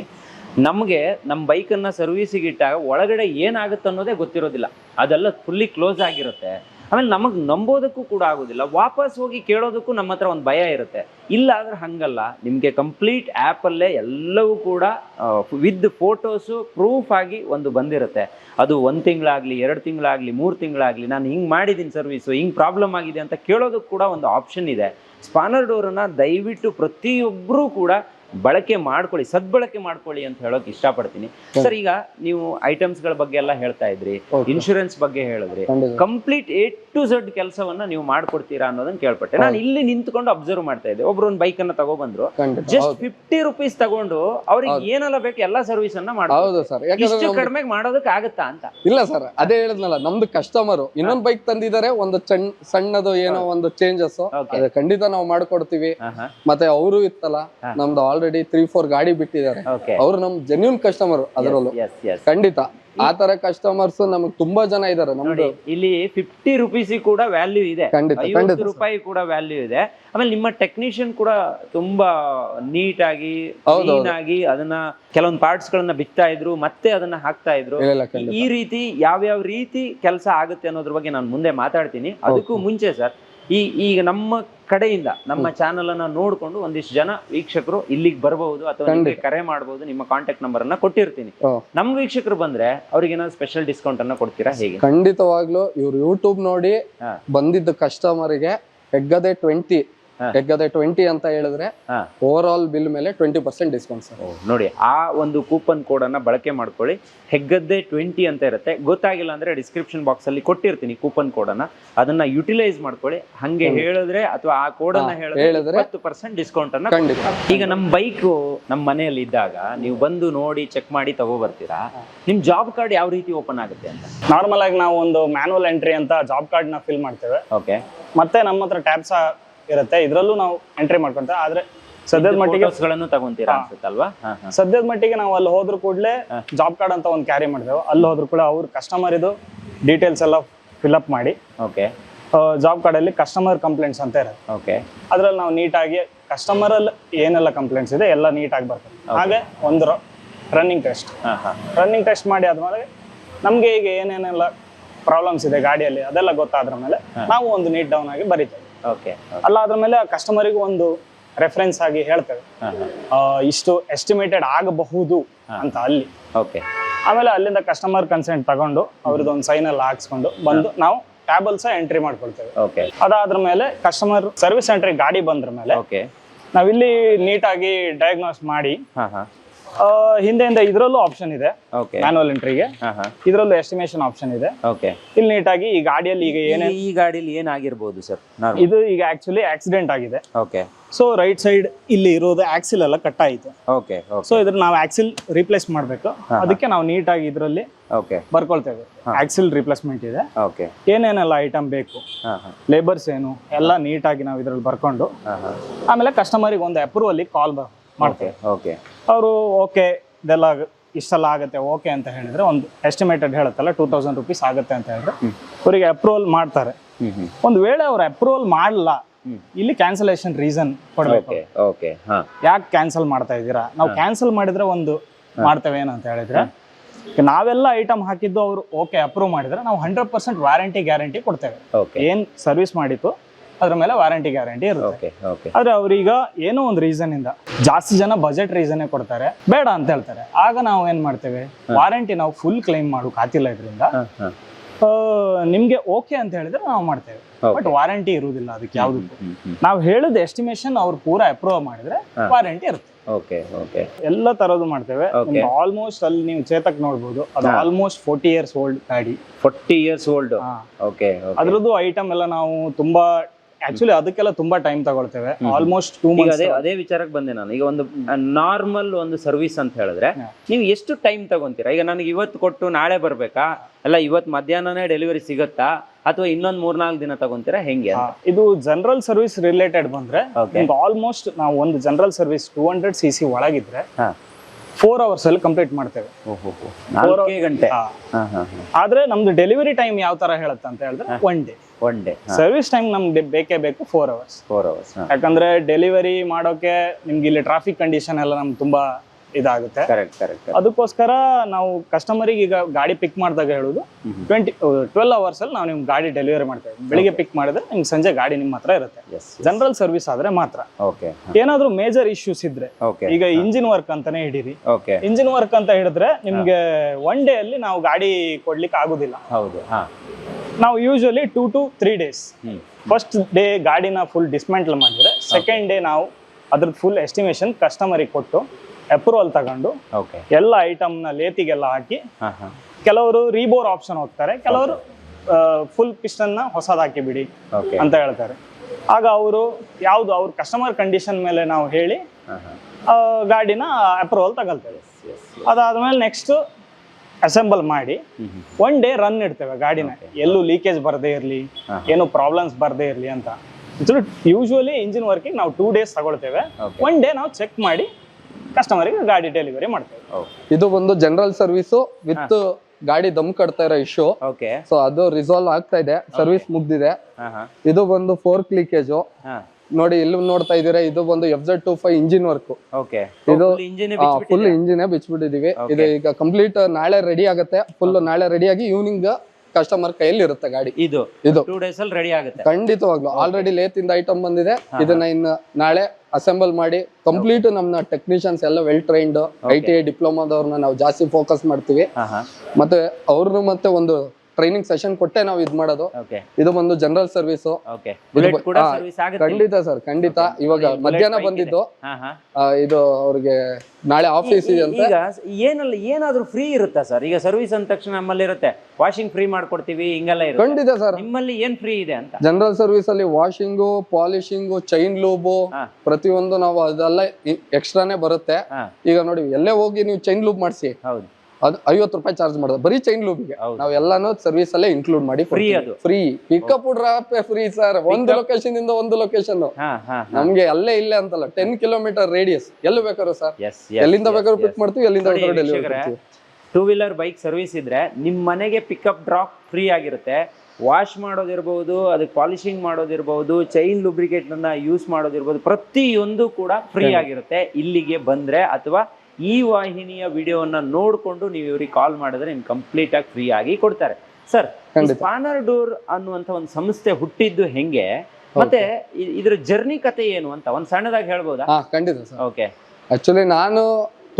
ನಮಗೆ ನಮ್ಮ ಬೈಕನ್ನು ಸರ್ವಿಸಿಗೆ ಇಟ್ಟಾಗ ಒಳಗಡೆ ಏನಾಗುತ್ತೆ ಅನ್ನೋದೇ ಗೊತ್ತಿರೋದಿಲ್ಲ. ಅದೆಲ್ಲ ಫುಲ್ಲಿ ಕ್ಲೋಸ್ ಆಗಿರುತ್ತೆ. ಆಮೇಲೆ ನಮಗೆ ನಂಬೋದಕ್ಕೂ ಕೂಡ ಆಗೋದಿಲ್ಲ. ವಾಪಸ್ ಹೋಗಿ ಕೇಳೋದಕ್ಕೂ ನಮ್ಮ ಹತ್ರ ಒಂದು ಭಯ ಇರುತ್ತೆ. ಇಲ್ಲ ಆದ್ರೆ ಹಂಗಲ್ಲ. ನಿಮಗೆ ಕಂಪ್ಲೀಟ್ ಆ್ಯಪಲ್ಲೇ ಎಲ್ಲವೂ ಕೂಡ ವಿದ್ ಫೋಟೋಸು ಪ್ರೂಫ್ ಆಗಿ ಒಂದು ಬಂದಿರುತ್ತೆ. ಅದು ಒಂದು ತಿಂಗಳಾಗಲಿ, ಎರಡು ತಿಂಗಳಾಗಲಿ, ಮೂರು ತಿಂಗಳಾಗಲಿ, ನಾನು ಹಿಂಗೆ ಮಾಡಿದ್ದೀನಿ ಸರ್ವಿಸು, ಹಿಂಗೆ ಪ್ರಾಬ್ಲಮ್ ಆಗಿದೆ ಅಂತ ಕೇಳೋದಕ್ಕೆ ಕೂಡ ಒಂದು ಆಪ್ಷನ್ ಇದೆ. ಸ್ಪಾನರ್ ಡೋರನ್ನು ದಯವಿಟ್ಟು ಪ್ರತಿಯೊಬ್ಬರೂ ಕೂಡ ಬಳಕೆ ಮಾಡ್ಕೊಳ್ಳಿ ಸದ್ಬಳಕೆ ಮಾಡ್ಕೊಳ್ಳಿ ಅಂತ ಹೇಳೋಕೆ ಇಷ್ಟಪಡ್ತೀನಿ. ಸರ್. ಈಗ ನೀವು ಐಟಮ್ಸ್ಗಳ ಬಗ್ಗೆ ಎಲ್ಲ ಹೇಳ್ತಾ ಇದ್ರಿ ಇನ್ಶೂರೆನ್ಸ್ ಬಗ್ಗೆ ಹೇಳಿದ್ರಿ. ಕಂಪ್ಲೀಟ್ ಎ ಟು ಝಡ್ ಕೆಲಸವನ್ನ ನೀವು ಮಾಡ್ಕೊಡ್ತೀರಾ ಅನ್ನೋದನ್ನ ಕೇಳ್ಪಟ್ಟೆ. ನಾನು ಇಲ್ಲಿ ನಿಂತ್ಕೊಂಡು ಅಬ್ಸರ್ವ್ ಮಾಡ್ತಾ ಇದ್ದೆ. ಒಬ್ರು ಒಂದು ಬೈಕ್ ಅನ್ನ ತಗೊಬಂದ್ರು. ಖಂಡಿತ. ಜಸ್ಟ್. ಫಿಫ್ಟಿ ರುಪೀಸ್ ತಗೊಂಡು ಅವ್ರಿಗೆ ಏನೆಲ್ಲ ಬೇಕು ಎಲ್ಲಾ ಸರ್ವಿಸ್ ಅನ್ನ ಹೌದು ಸರ್. ಇಷ್ಟು ಕಡಿಮೆ ಮಾಡೋದಕ್ಕೆ ಆಗುತ್ತಾ ಅಂತ. ಇಲ್ಲ ಸರ್ ಅದೇ ಹೇಳಿದ್ನಲ್ಲ ನಮ್ದು ಕಸ್ಟಮರ್ ಇನ್ನೊಂದ್ ಬೈಕ್ ತಂದಿದ್ದಾರೆ ಒಂದು ಸಣ್ಣ ಸಣ್ಣದು ಏನೋ ಒಂದು ಚೇಂಜಸ್. ಖಂಡಿತ ನಾವು ಮಾಡ್ಕೊಡ್ತೀವಿ. ಮತ್ತೆ ಅವರು ಇತ್ತಲ್ಲ. ನಮ್ದು ಆಲ್ರೆಡಿ ತ್ರೀ ಫೋರ್ ಗಾಡಿ ಬಿಟ್ಟಿದ್ದಾರೆ. ಅವರು ನಮ್ ಜೆನ್ಯೂನ್ ಕಸ್ಟಮರ್ ಅದರಲ್ಲೂ. ಖಂಡಿತ. ಆ ತರ ಕಸ್ಟಮರ್ಸ್ ನಮಗ್ ತುಂಬಾ ಜನ ಇದಾರೆ ನಮ್ದು ಇಲ್ಲಿ ಫಿಫ್ಟಿ ರುಪೀಸ್ ಕೂಡ ವ್ಯಾಲ್ಯೂ ಇದೆ ಖಂಡಿತ. ರೂಪಾಯಿ ಕೂಡ ವ್ಯಾಲ್ಯೂ ಇದೆ ಆಮೇಲೆ ನಿಮ್ಮ ಟೆಕ್ನಿಷಿಯನ್ ಕೂಡ ತುಂಬಾ ನೀಟ್ ಹೌದು. ಕ್ಲೀನ್ ಆಗಿ ಅದನ್ನ ಕೆಲವೊಂದು ಪಾರ್ಟ್ಸ್ ಗಳನ್ನ ಬಿಚ್ತಾ ಇದ್ರು ಮತ್ತೆ ಅದನ್ನ ಹಾಕ್ತಾ ಇದ್ರು. ಈ ರೀತಿ ಯಾವ್ಯಾವ ರೀತಿ ಕೆಲಸ ಆಗುತ್ತೆ ಅನ್ನೋದ್ರ ಬಗ್ಗೆ ನಾನು ಮುಂದೆ ಮಾತಾಡ್ತೀನಿ ಅದಕ್ಕೂ ಮುಂಚೆ ಸರ್ ಈ ಈಗ ನಮ್ಮ ಕಡೆಯಿಂದ ನಮ್ಮ ಚಾನೆಲ್ ಅನ್ನ ನೋಡ್ಕೊಂಡು ಒಂದಿಷ್ಟು ಜನ ವೀಕ್ಷಕರು ಇಲ್ಲಿಗೆ ಬರಬಹುದು ಅಥವಾ ನಿಮ್ಗೆ ಕರೆ ಮಾಡಬಹುದು ನಿಮ್ಮ ಕಾಂಟ್ಯಾಕ್ಟ್ ನಂಬರ್ ಅನ್ನ ಕೊಟ್ಟಿರ್ತೀನಿ. ನಮ್ ವೀಕ್ಷಕರು ಬಂದ್ರೆ ಅವ್ರಿಗೆ ಏನಾದ್ರು ಸ್ಪೆಷಲ್ ಡಿಸ್ಕೌಂಟ್ ಅನ್ನ ಕೊಡ್ತೀರಾ ಹೇಗೆ? ಖಂಡಿತವಾಗ್ಲು ಇವ್ರು ಯೂಟ್ಯೂಬ್ ನೋಡಿ ಬಂದಿದ್ದ ಬಂದಿದ್ದ ಕಸ್ಟಮರ್ಗೆ ಹೆಗ್ಗದೆ ಟ್ವೆಂಟಿ ಹೆಗ್ಗದೆ ಟ್ವೆಂಟಿ ಅಂತ ಹೇಳಿದ್ರೆ ಓವರ್ ಆಲ್ ಬಿಲ್ ಮೇಲೆ ಟ್ವೆಂಟಿ ಪರ್ಸೆಂಟ್ ಡಿಸ್ಕೌಂಟ್ ಸರ್. ನೋಡಿ ಆ ಒಂದು ಕೂಪನ್ ಕೋಡ್ ಅನ್ನ ಬಳಕೆ ಮಾಡ್ಕೊಳ್ಳಿ. ಹೆಗ್ಗದ್ದೆ ಟ್ವೆಂಟಿ ಅಂತ ಇರುತ್ತೆ. ಗೊತ್ತಾಗಿಲ್ಲ ಅಂದ್ರೆ ಡಿಸ್ಕ್ರಿಪ್ಷನ್ ಬಾಕ್ಸ್ ಅಲ್ಲಿ ಕೊಟ್ಟಿರ್ತೀನಿ ಕೂಪನ್ ಕೋಡ್ ಅನ್ನ. ಅದನ್ನ ಯುಟಿಲೈಸ್ ಮಾಡ್ಕೊಳ್ಳಿ. ಹಂಗೆ ಹೇಳಿದ್ರೆ ಅಥವಾ ಆ ಕೋಡ್ ಅನ್ನ ಹೇಳಿದ್ರೆ ಹತ್ತು ಪರ್ಸೆಂಟ್ ಡಿಸ್ಕೌಂಟ್ ಅನ್ನ ಈಗ ನಮ್ ಬೈಕ್ ನಮ್ ಮನೆಯಲ್ಲಿ ಇದ್ದಾಗ ನೀವು ಬಂದು ನೋಡಿ ಚೆಕ್ ಮಾಡಿ ತಗೋ ಬರ್ತೀರಾ? ನಿಮ್ ಜಾಬ್ ಕಾರ್ಡ್ ಯಾವ ರೀತಿ ಓಪನ್ ಆಗುತ್ತೆ ಅಂತ? ನಾರ್ಮಲ್ ಆಗಿ ನಾವು ಒಂದು ಮ್ಯಾನುವಲ್ ಎಂಟ್ರಿ ಅಂತ ಜಾಬ್ ಕಾರ್ಡ್ನ ಫಿಲ್ ಮಾಡ್ತೇವೆ. ಓಕೆ ಮತ್ತೆ ನಮ್ಮ ಹತ್ರ ಟ್ಯಾಬ್ಸ್ ಇರುತ್ತೆ. ಇದರಲ್ಲೂ ನಾವು ಎಂಟ್ರಿ ಮಾಡ್ಕೊಂತೇವೆ. ಆದ್ರೆ ಸದ್ಯದ ಮಟ್ಟಿಗೆ ತಗೊಂತೀರಾ. ಅನ್ಸುತ್ತಲ್ವಾ? ಸದ್ಯದ ಮಟ್ಟಿಗೆ ನಾವು ಅಲ್ಲಿ ಹೋದ್ರು ಕೂಡಲೇ ಜಾಬ್ ಕಾರ್ಡ್ ಅಂತ ಒಂದು ಕ್ಯಾರಿ ಮಾಡ್ತೇವೆ. ಅಲ್ಲಿ ಹೋದ್ರು ಕೂಡ ಅವ್ರ ಕಸ್ಟಮರ್ ಇದು ಡೀಟೇಲ್ಸ್ ಎಲ್ಲ ಫಿಲ್ಅಪ್ ಮಾಡಿ. ಓಕೆ ಜಾಬ್ ಕಾರ್ಡ್ ಅಲ್ಲಿ ಕಸ್ಟಮರ್ ಕಂಪ್ಲೇಂಟ್ಸ್ ಅಂತ ಇರುತ್ತೆ. ಓಕೆ ಅದ್ರಲ್ಲಿ ನಾವು ನೀಟಾಗಿ ಕಸ್ಟಮರ್ ಅಲ್ಲಿ ಏನೆಲ್ಲ ಕಂಪ್ಲೇಂಟ್ಸ್ ಇದೆ ಎಲ್ಲ ಆಗಿ ಬರ್ತದೆ. ಹಾಗೆ ಒಂದು ರನ್ನಿಂಗ್ ಟೆಸ್ಟ್ ರನ್ನಿಂಗ್ ಟೆಸ್ಟ್ ಮಾಡಿ ಆದ್ಮೇಲೆ ನಮ್ಗೆ ಈಗ ಏನೇನೆಲ್ಲ ಪ್ರಾಬ್ಲಮ್ಸ್ ಇದೆ ಗಾಡಿಯಲ್ಲಿ ಅದೆಲ್ಲ ಗೊತ್ತಾದ್ರ ಮೇಲೆ ನಾವು ಒಂದು ನೀಟ್ ಡೌನ್ ಆಗಿ ಬರಿತೇವೆ. ಓಕೆ ಅಲ್ಲ ಅದ್ರ ಮೇಲೆ ಕಸ್ಟಮರಿಗೆ ಒಂದು ರೆಫರೆನ್ಸ್ ಆಗಿ ಹೇಳ್ತೇವೆ. ಆ, ಇಷ್ಟು ಎಸ್ಟಿಮೇಟೆಡ್ ಆಗಬಹುದು ಅಂತ ಅಲ್ಲಿ. ಓಕೆ ಆಮೇಲೆ ಅಲ್ಲಿಂದ ಕಸ್ಟಮರ್ ಕನ್ಸೆಂಟ್ ತಗೊಂಡು ಅವ್ರದ್ದು ಒಂದು ಸೈನ್ ಎಲ್ಲ ಹಾಕ್ಸ್ಕೊಂಡು ಬಂದು ನಾವು ಟ್ಯಾಬಲ್ ಸಹ ಎಂಟ್ರಿ ಮಾಡ್ಕೊಳ್ತೇವೆ. ಓಕೆ ಅದಾದ್ರ ಮೇಲೆ ಕಸ್ಟಮರ್ ಸರ್ವಿಸ್ ಸೆಂಟರ್ ಗಾಡಿ ಬಂದ್ರ ಮೇಲೆ ಓಕೆ ನಾವಿಲ್ಲಿ ನೀಟಾಗಿ ಡಯಾಗ್ನೋಸ್ ಮಾಡಿ ಹಾ ಹಾ. ಆ, ಹಿಂದೆಯಿಂದ ಇದರಲ್ಲೂ ಆಪ್ಷನ್ ಇದೆ. ಮ್ಯಾನುವಲ್ ಎಂಟ್ರಿಗೆ ಇದರಲ್ಲೂ ಎಸ್ಟಿಮೇಷನ್ ಆಪ್ಷನ್ ಇದೆ. ಓಕೆ ಇಲ್ಲಿ ನೀಟಾಗಿ ಈ ಗಾಡಿಯಲ್ಲಿ ಈಗ ಏನೇ ಈ ಗಾಡಿಯಲ್ಲಿ ಏನಾಗಿರ್ಬೋದು ಸರ್ ಇದು ಈಗ ಆಕ್ಚುಲಿ ಆಕ್ಸಿಡೆಂಟ್ ಆಗಿದೆ. ಓಕೆ ಸೊ ರೈಟ್ ಸೈಡ್ ಇಲ್ಲಿ ಇರೋದು ಆಕ್ಸಿಲ್ ಎಲ್ಲ ಕಟ್ ಆಯಿತು. ಓಕೆ ಸೊ ಇದ್ರ ನಾವು ಆಕ್ಸಿಲ್ ರಿಪ್ಲೇಸ್ ಮಾಡಬೇಕು. ಅದಕ್ಕೆ ನಾವು ನೀಟಾಗಿ ಇದರಲ್ಲಿ ಓಕೆ ಬರ್ಕೊಳ್ತೇವೆ ಆಕ್ಸಿಲ್ ರಿಪ್ಲೇಸ್ಮೆಂಟ್ ಇದೆ. ಓಕೆ ಏನೇನೆಲ್ಲ ಐಟಮ್ ಬೇಕು? ಲೇಬರ್ಸ್ ಏನು? ಎಲ್ಲ ನೀಟಾಗಿ ನಾವು ಇದ್ರಲ್ಲಿ ಬರ್ಕೊಂಡು ಆಮೇಲೆ ಕಸ್ಟಮರಿಗೆ ಒಂದು ಅಪ್ರೂವಲ್ಲಿ ಕಾಲ್ ಮಾಡ್ತೇವೆ. ಓಕೆ ಅವರು ಓಕೆ ಇದೆಲ್ಲ ಇಷ್ಟೆಲ್ಲ ಆಗುತ್ತೆ ಓಕೆ ಅಂತ ಹೇಳಿದ್ರೆ ಒಂದು ಎಸ್ಟಿಮೇಟೆಡ್ ಹೇಳುತ್ತಲ್ಲ ಟೂ ತೌಸಂಡ್ ರುಪೀಸ್ ಆಗುತ್ತೆ ಅಂತ ಹೇಳಿದ್ರೆ ಅವರಿಗೆ ಅಪ್ರೂವಲ್ ಮಾಡ್ತಾರೆ. ಒಂದು ವೇಳೆ ಅವ್ರು ಅಪ್ರೂವಲ್ ಮಾಡಲ್ಲ ಇಲ್ಲಿ ಕ್ಯಾನ್ಸಲೇಷನ್ ರೀಸನ್ ಕೊಡಬೇಕು. ಯಾಕೆ ಕ್ಯಾನ್ಸಲ್ ಮಾಡ್ತಾ ಇದ್ದೀರಾ? ನಾವು ಕ್ಯಾನ್ಸಲ್ ಮಾಡಿದ್ರೆ ಒಂದು ಮಾಡ್ತೇವೆ ಏನಂತ ಹೇಳಿದ್ರೆ ನಾವೆಲ್ಲ ಐಟಮ್ ಹಾಕಿದ್ದು ಅವರು ಓಕೆ ಅಪ್ರೂವ್ ಮಾಡಿದ್ರೆ ನಾವು ಹಂಡ್ರೆಡ್ ಪರ್ಸೆಂಟ್ ವಾರಂಟಿ ಗ್ಯಾರಂಟಿ ಕೊಡ್ತೇವೆ. ಏನ್ ಸರ್ವಿಸ್ ಮಾಡಿತ್ತು ಅದ್ರ ಮೇಲೆ ವಾರಂಟಿ ಗ್ಯಾರಂಟಿ ಇರುತ್ತೆ. ಆದ್ರೆ ಅವ್ರೀಗ ಏನೋ ಒಂದು ರೀಸನ್ ಇಂದ ಜಾಸ್ತಿ ಜನ ಬಜೆಟ್ ರೀಸನ್ ಕೊಡ್ತಾರೆ ಬೇಡ ಅಂತ ಹೇಳ್ತಾರೆ. ಆಗ ನಾವು ಏನ್ ಮಾಡ್ತೇವೆ? ವಾರಂಟಿ ನಾವು ಫುಲ್ ಕ್ಲೈಮ್ ಮಾಡೋಕ್ ಆತಿಲ್ಲ ಇದರಿಂದ ನಿಮ್ಗೆ ಓಕೆ ಅಂತ ಹೇಳಿದ್ರೆ ನಾವು ಮಾಡ್ತೇವೆ. ಬಟ್ ವಾರಂಟಿ ಇರುವುದಿಲ್ಲ ಅದಕ್ಕೆ ಯಾವ್ದಕ್ಕೂ. ಹ್ಮ್ ನಾವು ಹೇಳಿದ ಎಸ್ಟಿಮೇಶನ್ ಅವ್ರು ಪೂರಾ ಅಪ್ರೂವ್ ಮಾಡಿದ್ರೆ ವಾರಂಟಿ ಇರುತ್ತೆ. ಎಲ್ಲ ತರದ್ದು ಮಾಡ್ತೇವೆ. ಆಲ್ಮೋಸ್ಟ್ ಅಲ್ಲಿ ನೀವು ಚೇತಕ್ ನೋಡ್ಬೋದು ಅದು ಆಲ್ಮೋಸ್ಟ್ ಫೋರ್ಟಿ ಇಯರ್ಸ್ ಓಲ್ಡ್ ಗಾಡಿ. ಫೋರ್ಟಿ ಇಯರ್ಸ್ ಓಲ್ಡ್ ಅದ್ರದ್ದು ಐಟಮ್ ಎಲ್ಲ ನಾವು ತುಂಬಾ ಆಕ್ಚುಲಿ ಅದಕ್ಕೆಲ್ಲ ತುಂಬಾ ಟೈಮ್ ತಗೊಳ್ತೇವೆ. ಆಲ್ಮೋಸ್ಟ್ ಟೂ ಈಗ ಮಂತ್ಸ್ ಅದೇ ಅದೇ ವಿಚಾರಕ್ಕೆ ಬಂದೆ ನಾನು. ಈಗ ಒಂದು ನಾರ್ಮಲ್ ಒಂದು ಸರ್ವಿಸ್ ಅಂತ ಹೇಳಿದ್ರೆ ನೀವು ಎಷ್ಟು ಟೈಮ್ ತಗೊಂತೀರಾ? ಈಗ ನನಗೆ ಇವತ್ತು ಕೊಟ್ಟು ನಾಳೆ ಬರ್ಬೇಕಾ? ಅಲ್ಲ ಇವತ್ತು ಮಧ್ಯಾಹ್ನನೇ ಡೆಲಿವರಿ ಸಿಗುತ್ತಾ? ಅಥವಾ ಇನ್ನೊಂದು ಮೂರ್ನಾಲ್ಕು ದಿನ ತಗೊಂತೀರಾ? ಹೆಂಗೆ ಅಂತ? ಇದು ಜನರಲ್ ಸರ್ವಿಸ್ ರಿಲೇಟೆಡ್ ಬಂದ್ರೆ Okay. ಆಲ್ಮೋಸ್ಟ್ ನಾವು ಒಂದು general service two hundred C C ಒಳಗಿದ್ರೆ ಹಾ. ಫೋರ್ ಅವರ್ಸ್ ಅಲ್ಲಿ ಕಂಪ್ಲೀಟ್ ಮಾಡ್ತೇವೆ. ನಾಲ್ಕೇ ಗಂಟೆ. ಹಾ. ಹಾ ಹಾ ಹಾ. ಆದ್ರೆ ನಮ್ದು ಡೆಲಿವರಿ ಟೈಮ್ ಯಾವ ತರ ಹೇಳುತ್ತೆ ಅಂತ ಹೇಳಿದ್ರೆ one day one day service time ನಮ್ಗೆ ಬೇಕೇ ಬೇಕು ಫೋರ್ ಅವರ್ಸ್ ಫೋರ್ ಅವರ್ಸ್ ಯಾಕಂದ್ರೆ ಡೆಲಿವರಿ ಮಾಡೋಕೆ ನಿಮ್ಗೆ ಇಲ್ಲಿ ಟ್ರಾಫಿಕ್ ಕಂಡೀಷನ್ ಎಲ್ಲ ನಮ್ಗೆ ತುಂಬಾ ಇದಾಗುತ್ತೆ. ಕರೆಕ್ಟ್ ಕರೆಕ್ಟ್ ಅದಕ್ಕೋಸ್ಕರ ನಾವು ಕಸ್ಟಮರಿಗೆ ಈಗ ಗಾಡಿ ಪಿಕ್ ಮಾಡಿದಾಗ ಹೇಳುದು ಟ್ವೆಂಟಿ ಟ್ವೆಲ್ ಅವರ್ಸ್ ಅಲ್ಲಿ ನಾವು ನಿಮ್ಗೆ ಗಾಡಿ ಡೆಲಿವರಿ ಮಾಡ್ತೇವೆ ಬೆಳಿಗ್ಗೆ ಪಿಕ್ ಮಾಡಿದ್ರೆ ನಿಮ್ಗೆ ಸಂಜೆ ಗಾಡಿ ನಿಮ್ಮ ಹತ್ರ ಇರುತ್ತೆ. ಜನರಲ್ ಸರ್ವಿಸ್ ಆದ್ರೆ ಮಾತ್ರ. ಓಕೆ ಏನಾದ್ರೂ ಮೇಜರ್ ಇಶ್ಯೂಸ್ ಇದ್ರೆ ಓಕೆ ಈಗ ಇಂಜಿನ್ ವರ್ಕ್ ಅಂತಾನೆ ಹಿಡೀರಿ. ಓಕೆ ಇಂಜಿನ್ ವರ್ಕ್ ಅಂತ ಹಿಡಿದ್ರೆ ನಿಮ್ಗೆ ಒನ್ ಡೇ ಅಲ್ಲಿ ನಾವು ಗಾಡಿ ಕೊಡ್ಲಿಕ್ಕೆ ಆಗುದಿಲ್ಲ. ಹೌದು ಹಾ. ನಾವು usually two to three days first day ಗಾಡಿನ ಫುಲ್ ಡಿಸ್ಮೆಂಟಲ್ ಮಾಡಿದ್ರೆ ಸೆಕೆಂಡ್ ಡೇ ನಾವು ಅದ್ರದ್ದು ಫುಲ್ ಎಸ್ಟಿಮೇಷನ್ ಕಸ್ಟಮರಿಗೆ ಕೊಟ್ಟು ಅಪ್ರೂವಲ್ ತಗೊಂಡು ಓಕೆ ಎಲ್ಲ ಐಟಮ್ನ ಲೇತಿಗೆಲ್ಲ ಹಾಕಿ ಕೆಲವರು ರೀಬೋರ್ ಆಪ್ಷನ್ ಹೋಗ್ತಾರೆ ಕೆಲವರು ಫುಲ್ ಪಿಸ್ಟನ್ನ ಹೊಸದಾಕಿ ಹಾಕಿ ಬಿಡಿ ಅಂತ ಹೇಳ್ತಾರೆ. ಆಗ ಅವರು ಯಾವುದು ಅವ್ರ ಕಸ್ಟಮರ್ ಕಂಡೀಷನ್ ಮೇಲೆ ನಾವು ಹೇಳಿ ಗಾಡಿನ ಅಪ್ರೂವಲ್ ತಗೊಳ್ತೇವೆ. ಅದಾದ್ಮೇಲೆ ನೆಕ್ಸ್ಟ್ ಅಸೆಂಬಲ್ ಮಾಡಿ ಒನ್ ಡೇ ರನ್ ಇಡ್ತೇವೆ ಗಾಡಿನ. ಎಲ್ಲೂ ಲೀಕೇಜ್ ಬರದೇ ಇರಲಿ. ಏನು ಪ್ರಾಬ್ಲಮ್ಸ್ ಬರದೇ ಇರಲಿ ಅಂತ. ಯೂಶುವಲಿ ಇಂಜಿನ್ ವರ್ಕಿಂಗ್ ನಾವು ಟೂ ಡೇಸ್ ತಗೊಳ್ತೇವೆ. ಒನ್ ಡೇ ನಾವು ಚೆಕ್ ಮಾಡಿ ಕಸ್ಟಮರಿಗೆ ಗಾಡಿ ಡೆಲಿವರಿ ಮಾಡ್ತೇವೆ. ಇದು ಒಂದು ಜನರಲ್ ಸರ್ವಿಸ್ ವಿತ್ ಗಾಡಿ ದಮ್ ಕಟ್ತಾ ಇರೋ ಇಶ್ಯೂ ಓಕೆ ಸೊ ಅದು ರಿಸಾಲ್ವ್ ಆಗ್ತಾ ಇದೆ. ಸರ್ವಿಸ್ ಮುಗ್ದಿದೆ. ಇದು ಬಂದು ಫೋರ್ಕ್ ಲೀಕೇಜು ಹಾ. ನೋಡಿ ಇಲ್ಲಿ ನೋಡ್ತಾ ಇದೀರಾ ಇದು ಬಂದು F Z two five engine work okay ಇದು ಇಂಜಿನ್ ಫುಲ್ ಇಂಜಿನ್ ಬಿಚ್ಬಿಟ್ಟಿದೀವಿ ಇದು ಈಗ ಕಂಪ್ಲೀಟ್ ನಾಳೆ ರೆಡಿ ಆಗುತ್ತೆ. ಫುಲ್ ನಾಳೆ ರೆಡಿ ಆಗಿ ಈವ್ನಿಂಗ್ ಕಸ್ಟಮರ್ ಕೈಯಲ್ಲಿ ಇರುತ್ತೆ ಗಾಡಿ. ಇದು. ಇದು. ಟೂ ಡೇಸ್ ಅಲ್ಲಿ ರೆಡಿ ಆಗುತ್ತೆ. ಖಂಡಿತವಾಗ್ಲು. ಆಲ್ರೆಡಿ ಇಂದ ಐಟಮ್ ಬಂದಿದೆ. ಇದನ್ನ ಇನ್ನು ನಾಳೆ ಅಸೆಂಬಲ್ ಮಾಡಿ ಕಂಪ್ಲೀಟ್ ನಮ್ಮ ಟೆಕ್ನಿಷಿಯನ್ಸ್ ಎಲ್ಲ well trained I T I ಡಿಪ್ಲೊಮಾದವ್ರನ್ನ ನಾವು ಜಾಸ್ತಿ ಫೋಕಸ್ ಮಾಡ್ತೀವಿ. ಹಾ ಹಾ. ಮತ್ತೆ ಅವ್ರನ್ನ ಮತ್ತೆ ಒಂದು ಟ್ರೈನಿಂಗ್ ಸೆಷನ್ ಕೊಟ್ಟೆ ನಾವು ಇದ್ ಮಾಡೋದು. ಓಕೆ ಇದು ಬಂದು ಜನರಲ್ ಸರ್ವಿಸ್ ಓಕೆ ಬುಲೆಟ್ ಕೂಡ ಸರ್ವಿಸ್ ಆಗುತ್ತೆ. ಖಂಡಿತ ಸರ್ ಖಂಡಿತ. ಇವಾಗ ಮಧ್ಯಾಹ್ನ ಬಂದಿದ್ದು. ಹಾ ಹಾ. ಆ, ಇದು ಅವ್ರಿಗೆ ನಾಳೆ ಆಫೀಸ್ ಇದೆ ಅಂತ. ಈಗ ಏನಲ್ಲ ಏನಾದ್ರೂ ಫ್ರೀ ಇರುತ್ತಾ ಸರ್ ಈಗ ಸರ್ವಿಸ್ ಅಂದ ತಕ್ಷಣ ನಮ್ಮಲ್ಲಿ ಇರುತ್ತೆ ವಾಷಿಂಗ್ ಫ್ರೀ ಮಾಡ್ಕೊಡ್ತೀವಿ ಹಿಂಗೆಲ್ಲ ಇರುತ್ತೆ. ಖಂಡಿತ ಸರ್ ನಿಮ್ಮಲ್ಲಿ ಏನ್ ಫ್ರೀ ಇದೆ ಅಂತ? ಜನರಲ್ ಸರ್ವಿಸ್ ಅಲ್ಲಿ ವಾಷಿಂಗು ಪಾಲಿಶಿಂಗು ಚೈನ್ ಲೂಬು ಹಾ. ಪ್ರತಿಯೊಂದು ನಾವು ಅದೆಲ್ಲ ಎಕ್ಸ್ಟ್ರಾನೇ ಬರುತ್ತೆ. ಹಾ. ಈಗ ನೋಡಿ ಎಲ್ಲೇ ಹೋಗಿ ನೀವು ಚೈನ್ ಲೂಬ್ ಮಾಡಿಸಿ. ಹೌದು. ಅದು ಐವತ್ತು ರೂಪಾಯಿ ಚಾರ್ಜ್ ಮಾಡೋದು. ಬರೀ ಚೈನ್ ಲೂಬಿಗೆ. ನಾವು ಎಲ್ಲಾನು ಸರ್ವಿಸ್ ಅಲ್ಲೇ ಇನ್ಕ್ಲೂಡ್ ಮಾಡಿ ಫ್ರೀ ಅದು. Free pickup drop free sir ಒಂದು ಲೊಕೇಶನ್ ಇಂದ ಒಂದು ಲೊಕೇಶನ್ ಹಾ ಹಾ ನಮ್ಗೆ ಅಲ್ಲೇ ಇಲ್ಲೇ ಅಂತಲ್ಲ. ಟೆನ್ ಕಿಲೋಮೀಟರ್ ರೇಡಿಯಸ್ ಎಲ್ಲಿ ಬೇಕಾದ್ರು ಸರ್ ಎಸ್ ಎಲ್ಲಿಂದ ಬೇಕಾದ್ರು ಪಿಕ್ ಮಾಡ್ತೀವಿ ಎಲ್ಲಿಂದ ಬೇಕಾದ್ರೂ delivery two wheeler bike service ಇದ್ರೆ ನಿಮ್ ಮನೆಗೆ ಪಿಕಪ್ ಡ್ರಾಪ್ ಫ್ರೀ ಆಗಿರುತ್ತೆ. ವಾಶ್ ಮಾಡೋದಿರ್ಬೋದು ಅದಕ್ಕೆ ಪಾಲಿಶಿಂಗ್ ಮಾಡೋದಿರ್ಬೋದು ಚೈನ್ ಲುಬ್ರಿಕೇಟ್ನ ಯೂಸ್ ಮಾಡೋದಿರ್ಬೋದು ಪ್ರತಿಯೊಂದು ಕೂಡ ಫ್ರೀ ಆಗಿರುತ್ತೆ. ಇಲ್ಲಿಗೆ ಬಂದ್ರೆ ಅಥವಾ ಈ ವಾಹಿನಿಯ ವಿಡಿಯೋವನ್ನ ನೋಡಿಕೊಂಡು ನೀವು ಇವ್ರಿಗೆ ಕಾಲ್ ಮಾಡಿದ್ರೆ ನಿಮ್ಗೆ ಕಂಪ್ಲೀಟ್ ಆಗಿ ಫ್ರೀ ಆಗಿ ಕೊಡ್ತಾರೆ. ಸರ್. ಸ್ಪಾನರ್ ಡೋರ್ ಅನ್ನುವಂಥ ಒಂದು ಸಂಸ್ಥೆ ಹುಟ್ಟಿದ್ದು ಹೆಂಗೆ? ಮತ್ತೆ ಇದ್ರ ಜರ್ನಿ ಕತೆ ಏನು ಅಂತ ಒಂದ್ ಸಣ್ಣದಾಗಿ ಹೇಳ್ಬೋದಾ? ಖಂಡಿತ ಸರ್. ಓಕೆ ಆಕ್ಚುಲಿ ನಾನು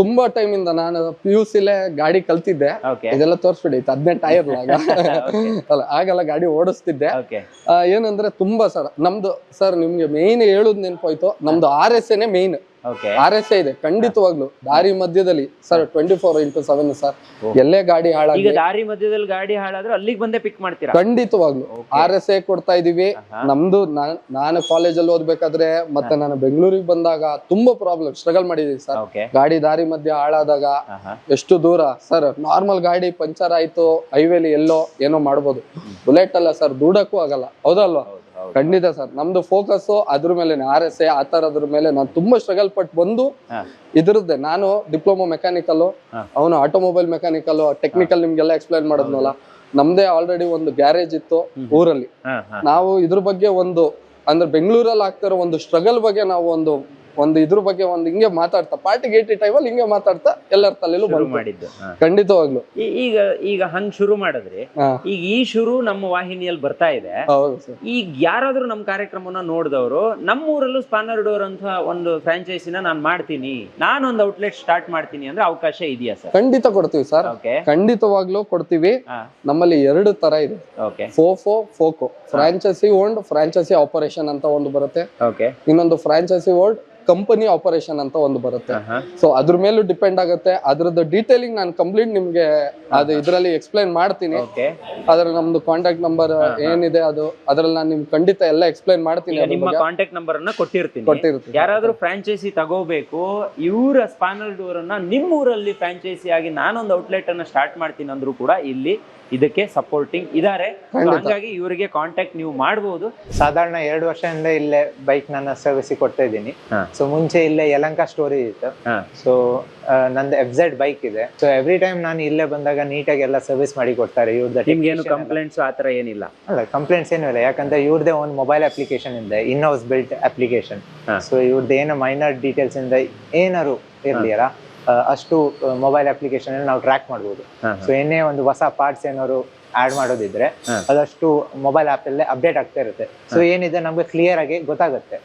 ತುಂಬಾ ಟೈಮ್ ಇಂದ ನಾನು ಪಿ ಯು ಸಿ ಗಾಡಿ ಕಲ್ತಿದ್ದೆ. ಇದೆಲ್ಲ ತೋರಿಸ್ಬಿಡಿ ಹದಿನೆಂಟು ಟೈರ್ ಅಲ್ಲ ಆಗಲ್ಲ ಗಾಡಿ ಓಡಿಸ್ತಿದ್ದೆ. ಏನಂದ್ರೆ ತುಂಬಾ ಸರ್ ನಮ್ದು ಸರ್ ನಿಮ್ಗೆ ಮೇನ್ ಹೇಳುದ್ ನೆನಪಾಯ್ತು. ನಮ್ದು ಆರ್ ಎಸ್ ಎನೆ ಮೇನ್ ಆರ್ ಎಸ್ ಇದೆ ಖಂಡಿತವಾಗ್ಲು. ದಾರಿ ಮಧ್ಯದಲ್ಲಿ sir twenty four into seven sir. ಎಲ್ಲೇ ಗಾಡಿ ಈಗ ಹಾಳಾಗಿ ದಾರಿ ಮಧ್ಯದಲ್ಲಿ ಗಾಡಿ ಹಾಳಾದ್ರೆ ಅಲ್ಲಿಗೆ ಬಂದೇ ಪಿಕ್ ಮಾಡ್ತೀರಾ? ಖಂಡಿತವಾಗ್ಲು. ಆರ್ ಎಸ್ ಐ ಕೊಡ್ತಾ ಇದೀವಿ. ನಮ್ದು ನಾನ್- ನಾನು ಕಾಲೇಜಲ್ಲಿ ಓದ್ಬೇಕಾದ್ರೆ ಮತ್ತೆ ನಾನು ಬೆಂಗಳೂರಿಗೆ ಬಂದಾಗ ತುಂಬಾ ಪ್ರಾಬ್ಲಮ್ ಸ್ಟ್ರಗಲ್ ಮಾಡಿದೀವಿ ಸರ್. ಓಕೆ ಗಾಡಿ ದಾರಿ ಮಧ್ಯೆ ಹಾಳಾದಾಗ ಎಷ್ಟು ದೂರ? ಸರ್ ನಾರ್ಮಲ್ ಗಾಡಿ ಪಂಚರ್ ಆಯ್ತು ಹೈವೇಲಿ ಎಲ್ಲೋ ಏನೋ ಮಾಡ್ಬೋದು. ಬುಲೆಟ್ ಅಲ್ಲ ಸರ್ ದೂಡಕ್ಕೂ ಆಗಲ್ಲ. ಹೌದಲ್ವಾ? ಖಂಡಿತ ಸರ್. ನಮ್ದು ಫೋಕಸ್ ಅದ್ರ ಮೇಲೆ ಆರ್ ಎಸ್ ಎ ಆ ತರದ್ರ ಮೇಲೆ ನಾನು ತುಂಬಾ ಸ್ಟ್ರಗಲ್ ಪಟ್ ಬಂದು. ಇದ್ರದ್ದೆ. ನಾನು ಡಿಪ್ಲೊಮಾ ಮೆಕ್ಯಾನಿಕಲ್. ಅವನು ಆಟೋಮೊಬೈಲ್ ಮೆಕ್ಯಾನಿಕಲ್ ಟೆಕ್ನಿಕಲ್ ನಿಮ್ಗೆಲ್ಲ ಎಕ್ಸ್ಪ್ಲೈನ್ ಮಾಡಿದ್ನಲ್ಲ. ನಮ್ದೇ ಆಲ್ರೆಡಿ ಒಂದು ಗ್ಯಾರೇಜ್ ಇತ್ತು ಊರಲ್ಲಿ. ನಾವು ಇದ್ರ ಬಗ್ಗೆ ಒಂದು ಅಂದ್ರೆ ಬೆಂಗಳೂರಲ್ಲಿ ಆಗ್ತಿರೋ ಒಂದು ಸ್ಟ್ರಗಲ್ ಬಗ್ಗೆ ನಾವು ಒಂದು ಒಂದು ಇದ್ರ ಬಗ್ಗೆ ಒಂದು ಹಿಂಗೆ ಮಾತಾಡ್ತಾ ಪಾರ್ಟಿ ಗೇಟಿ ಟೈಮಲ್ಲಿ ಹಿಂಗೆ ಮಾತಾಡ್ತಾ ಎಲ್ಲರ ತಲೆಲ್ಲೂ ಶುರು ಬಂತು. ಮಾಡಿದ್ದು. ಹಾ. ಖಂಡಿತವಾಗ್ಲು. ಈ- ಈಗ ಈಗ ಹಂಗ್ ಶುರು ಮಾಡಿದ್ರಿ ಹಾ. ಈಗ ಈ ಶುರು ನಮ್ಮ ವಾಹಿನಿಯಲ್ಲಿ ಬರ್ತಾ ಇದೆ. ಹೌದು ಸರ್. ಈಗ ಯಾರಾದ್ರೂ ನಮ್ಮ ಕಾರ್ಯಕ್ರಮವನ್ನ ನೋಡಿದವರು ನಮ್ಮೂರಲ್ಲೂ ಸ್ಪಾನರ್ ಡೋರ್ ಅಂತ ಒಂದು ಫ್ರಾಂಚೈಸಿನ ನಾನು ಮಾಡ್ತೀನಿ. ನಾನೊಂದು ಔಟ್ಲೆಟ್ ಸ್ಟಾರ್ಟ್ ಮಾಡ್ತೀನಿ ಅಂದ್ರೆ ಅವಕಾಶ ಇದೆಯಾ ಸರ್? ಖಂಡಿತ ಕೊಡ್ತೀವಿ ಸರ್. ಓಕೆ ಖಂಡಿತವಾಗ್ಲೂ ಕೊಡ್ತೀವಿ. ಹಾ. ನಮ್ಮಲ್ಲಿ ಎರಡು ತರ ಇದೆ. Okay ಫೋಫೋ FOCO franchise old franchise operation ಅಂತ ಒಂದು ಬರುತ್ತೆ. ಓಕೆ ಇನ್ನೊಂದು ಫ್ರಾಂಚೈಸಿ ಓಲ್ಡ್ ಕಂಪನಿ ಆಪರೇಷನ್ ಅಂತ ಒಂದು ಬರುತ್ತೆ. ಸೊ ಅದ್ರ ಮೇಲೂ ಡಿಪೆಂಡ್ ಆಗುತ್ತೆ. ಅದ್ರದ್ದು ಡೀಟೇಲಿಂಗ್ ನಾನು ಕಂಪ್ಲೀಟ್ ನಿಮ್ಗೆ ಅದು ಇದ್ರಲ್ಲಿ ಎಕ್ಸ್ಪ್ಲೈನ್ ಮಾಡ್ತೀನಿ. ಅದ್ರ ನಮ್ದು ಕಾಂಟ್ಯಾಕ್ಟ್ ನಂಬರ್ ಏನಿದೆ ಅದು ಅದ್ರಲ್ಲಿ ನಾನು ನಿಮ್ಗೆ ಖಂಡಿತ ಎಲ್ಲ ಎಕ್ಸ್ಪ್ಲೈನ್ ಮಾಡ್ತೀನಿ ನಿಮ್ಮ ಕಾಂಟ್ಯಾಕ್ಟ್ ನಂಬರ್ ಅನ್ನ ಕೊಟ್ಟಿರ್ತೀನಿ. ಕೊಟ್ಟಿರ್ತೀನಿ. ಯಾರಾದ್ರೂ ಫ್ರಾಂಚೈಸಿ ತಗೋಬೇಕು ಇವರ ಸ್ಪಾನಲ್ ಡೋರ್ ಅನ್ನ ನಿಮ್ಮ ಊರಲ್ಲಿ ಫ್ರಾಂಚೈಸಿ ಆಗಿ ನಾನೊಂದು ಔಟ್ಲೆಟ್ ಅನ್ನ ಸ್ಟಾರ್ಟ್ ಮಾಡ್ತೀನಿ ಅಂದ್ರೂ ಕೂಡ ಇಲ್ಲಿ ಇದಕ್ಕೆ ಸಪೋರ್ಟಿಂಗ್ ಇದಾರೆ. ಹಾಗಾಗಿ ಇವರಿಗೆ ಕಾಂಟ್ಯಾಕ್ಟ್ ನೀವು ಮಾಡಬಹುದು ಸಾಧಾರಣ ಎರಡು ವರ್ಷದಿಂದ ಇಲ್ಲೇ ಬೈಕ್ ನನ್ನ ಸರ್ವಿಸ್ ಕೊಡ್ತಾ ಇದ್ದೀನಿ. ಸೊ ಮುಂಚೆ ಇಲ್ಲೇ ಯಲಂಕ ಸ್ಟೋರಿ ಇತ್ತು. ಸೊ ನಂದು ಎಫ್ ಝೆಡ್ ಬೈಕ್ ಇದೆ. ಸೊ ಎವ್ರಿ ಟೈಮ್ ನಾನು ಇಲ್ಲೇ ಬಂದಾಗ ನೀಟಾಗಿ ಎಲ್ಲ ಸರ್ವಿಸ್ ಮಾಡಿ ಕೊಡ್ತಾರೆ ಇವ್ರದ್ದು ನಿಮ್ಗೇನು ಕಂಪ್ಲೇಂಟ್ಸ್ ತರ ಏನಿಲ್ಲ? ಅಲ್ಲ ಕಂಪ್ಲೇಂಟ್ಸ್ ಏನೂ ಇಲ್ಲ. ಯಾಕಂದ್ರೆ ಇವ್ರದೇ ಒಂದು ಮೊಬೈಲ್ ಅಪ್ಲಿಕೇಶನ್ ಇದೆ in house built application. So ಇವ್ರದ್ದು ಏನೋ ಮೈನರ್ ಡೀಟೇಲ್ಸ್ ಇಂದ ಏನಾರು ಇರ್ಲಿ ಅಲ್ಲ ಅಷ್ಟು ಮೊಬೈಲ್ ಅಪ್ಲಿಕೇಶನ್ ನಾವು ಟ್ರ್ಯಾಕ್ ಮಾಡ್ಬೋದು. ಹಾ, ಸೊ ಏನೇ ಒಂದು ಹೊಸ ಪಾರ್ಟ್ಸ್ ಏನಾದ್ರು ಆಡ್ ಮಾಡೋದಿದ್ರೆ. ಅದಷ್ಟು ಮೊಬೈಲ್ ಆಪ್ ಅಲ್ಲೇ ಅಪ್ಡೇಟ್ ಆಗ್ತಾ ಇರುತ್ತೆ. ಸೊ ಏನಿದೆ ನಮ್ಗೆ ಕ್ಲಿಯರ್ ಆಗಿ ಗೊತ್ತಾಗುತ್ತೆ.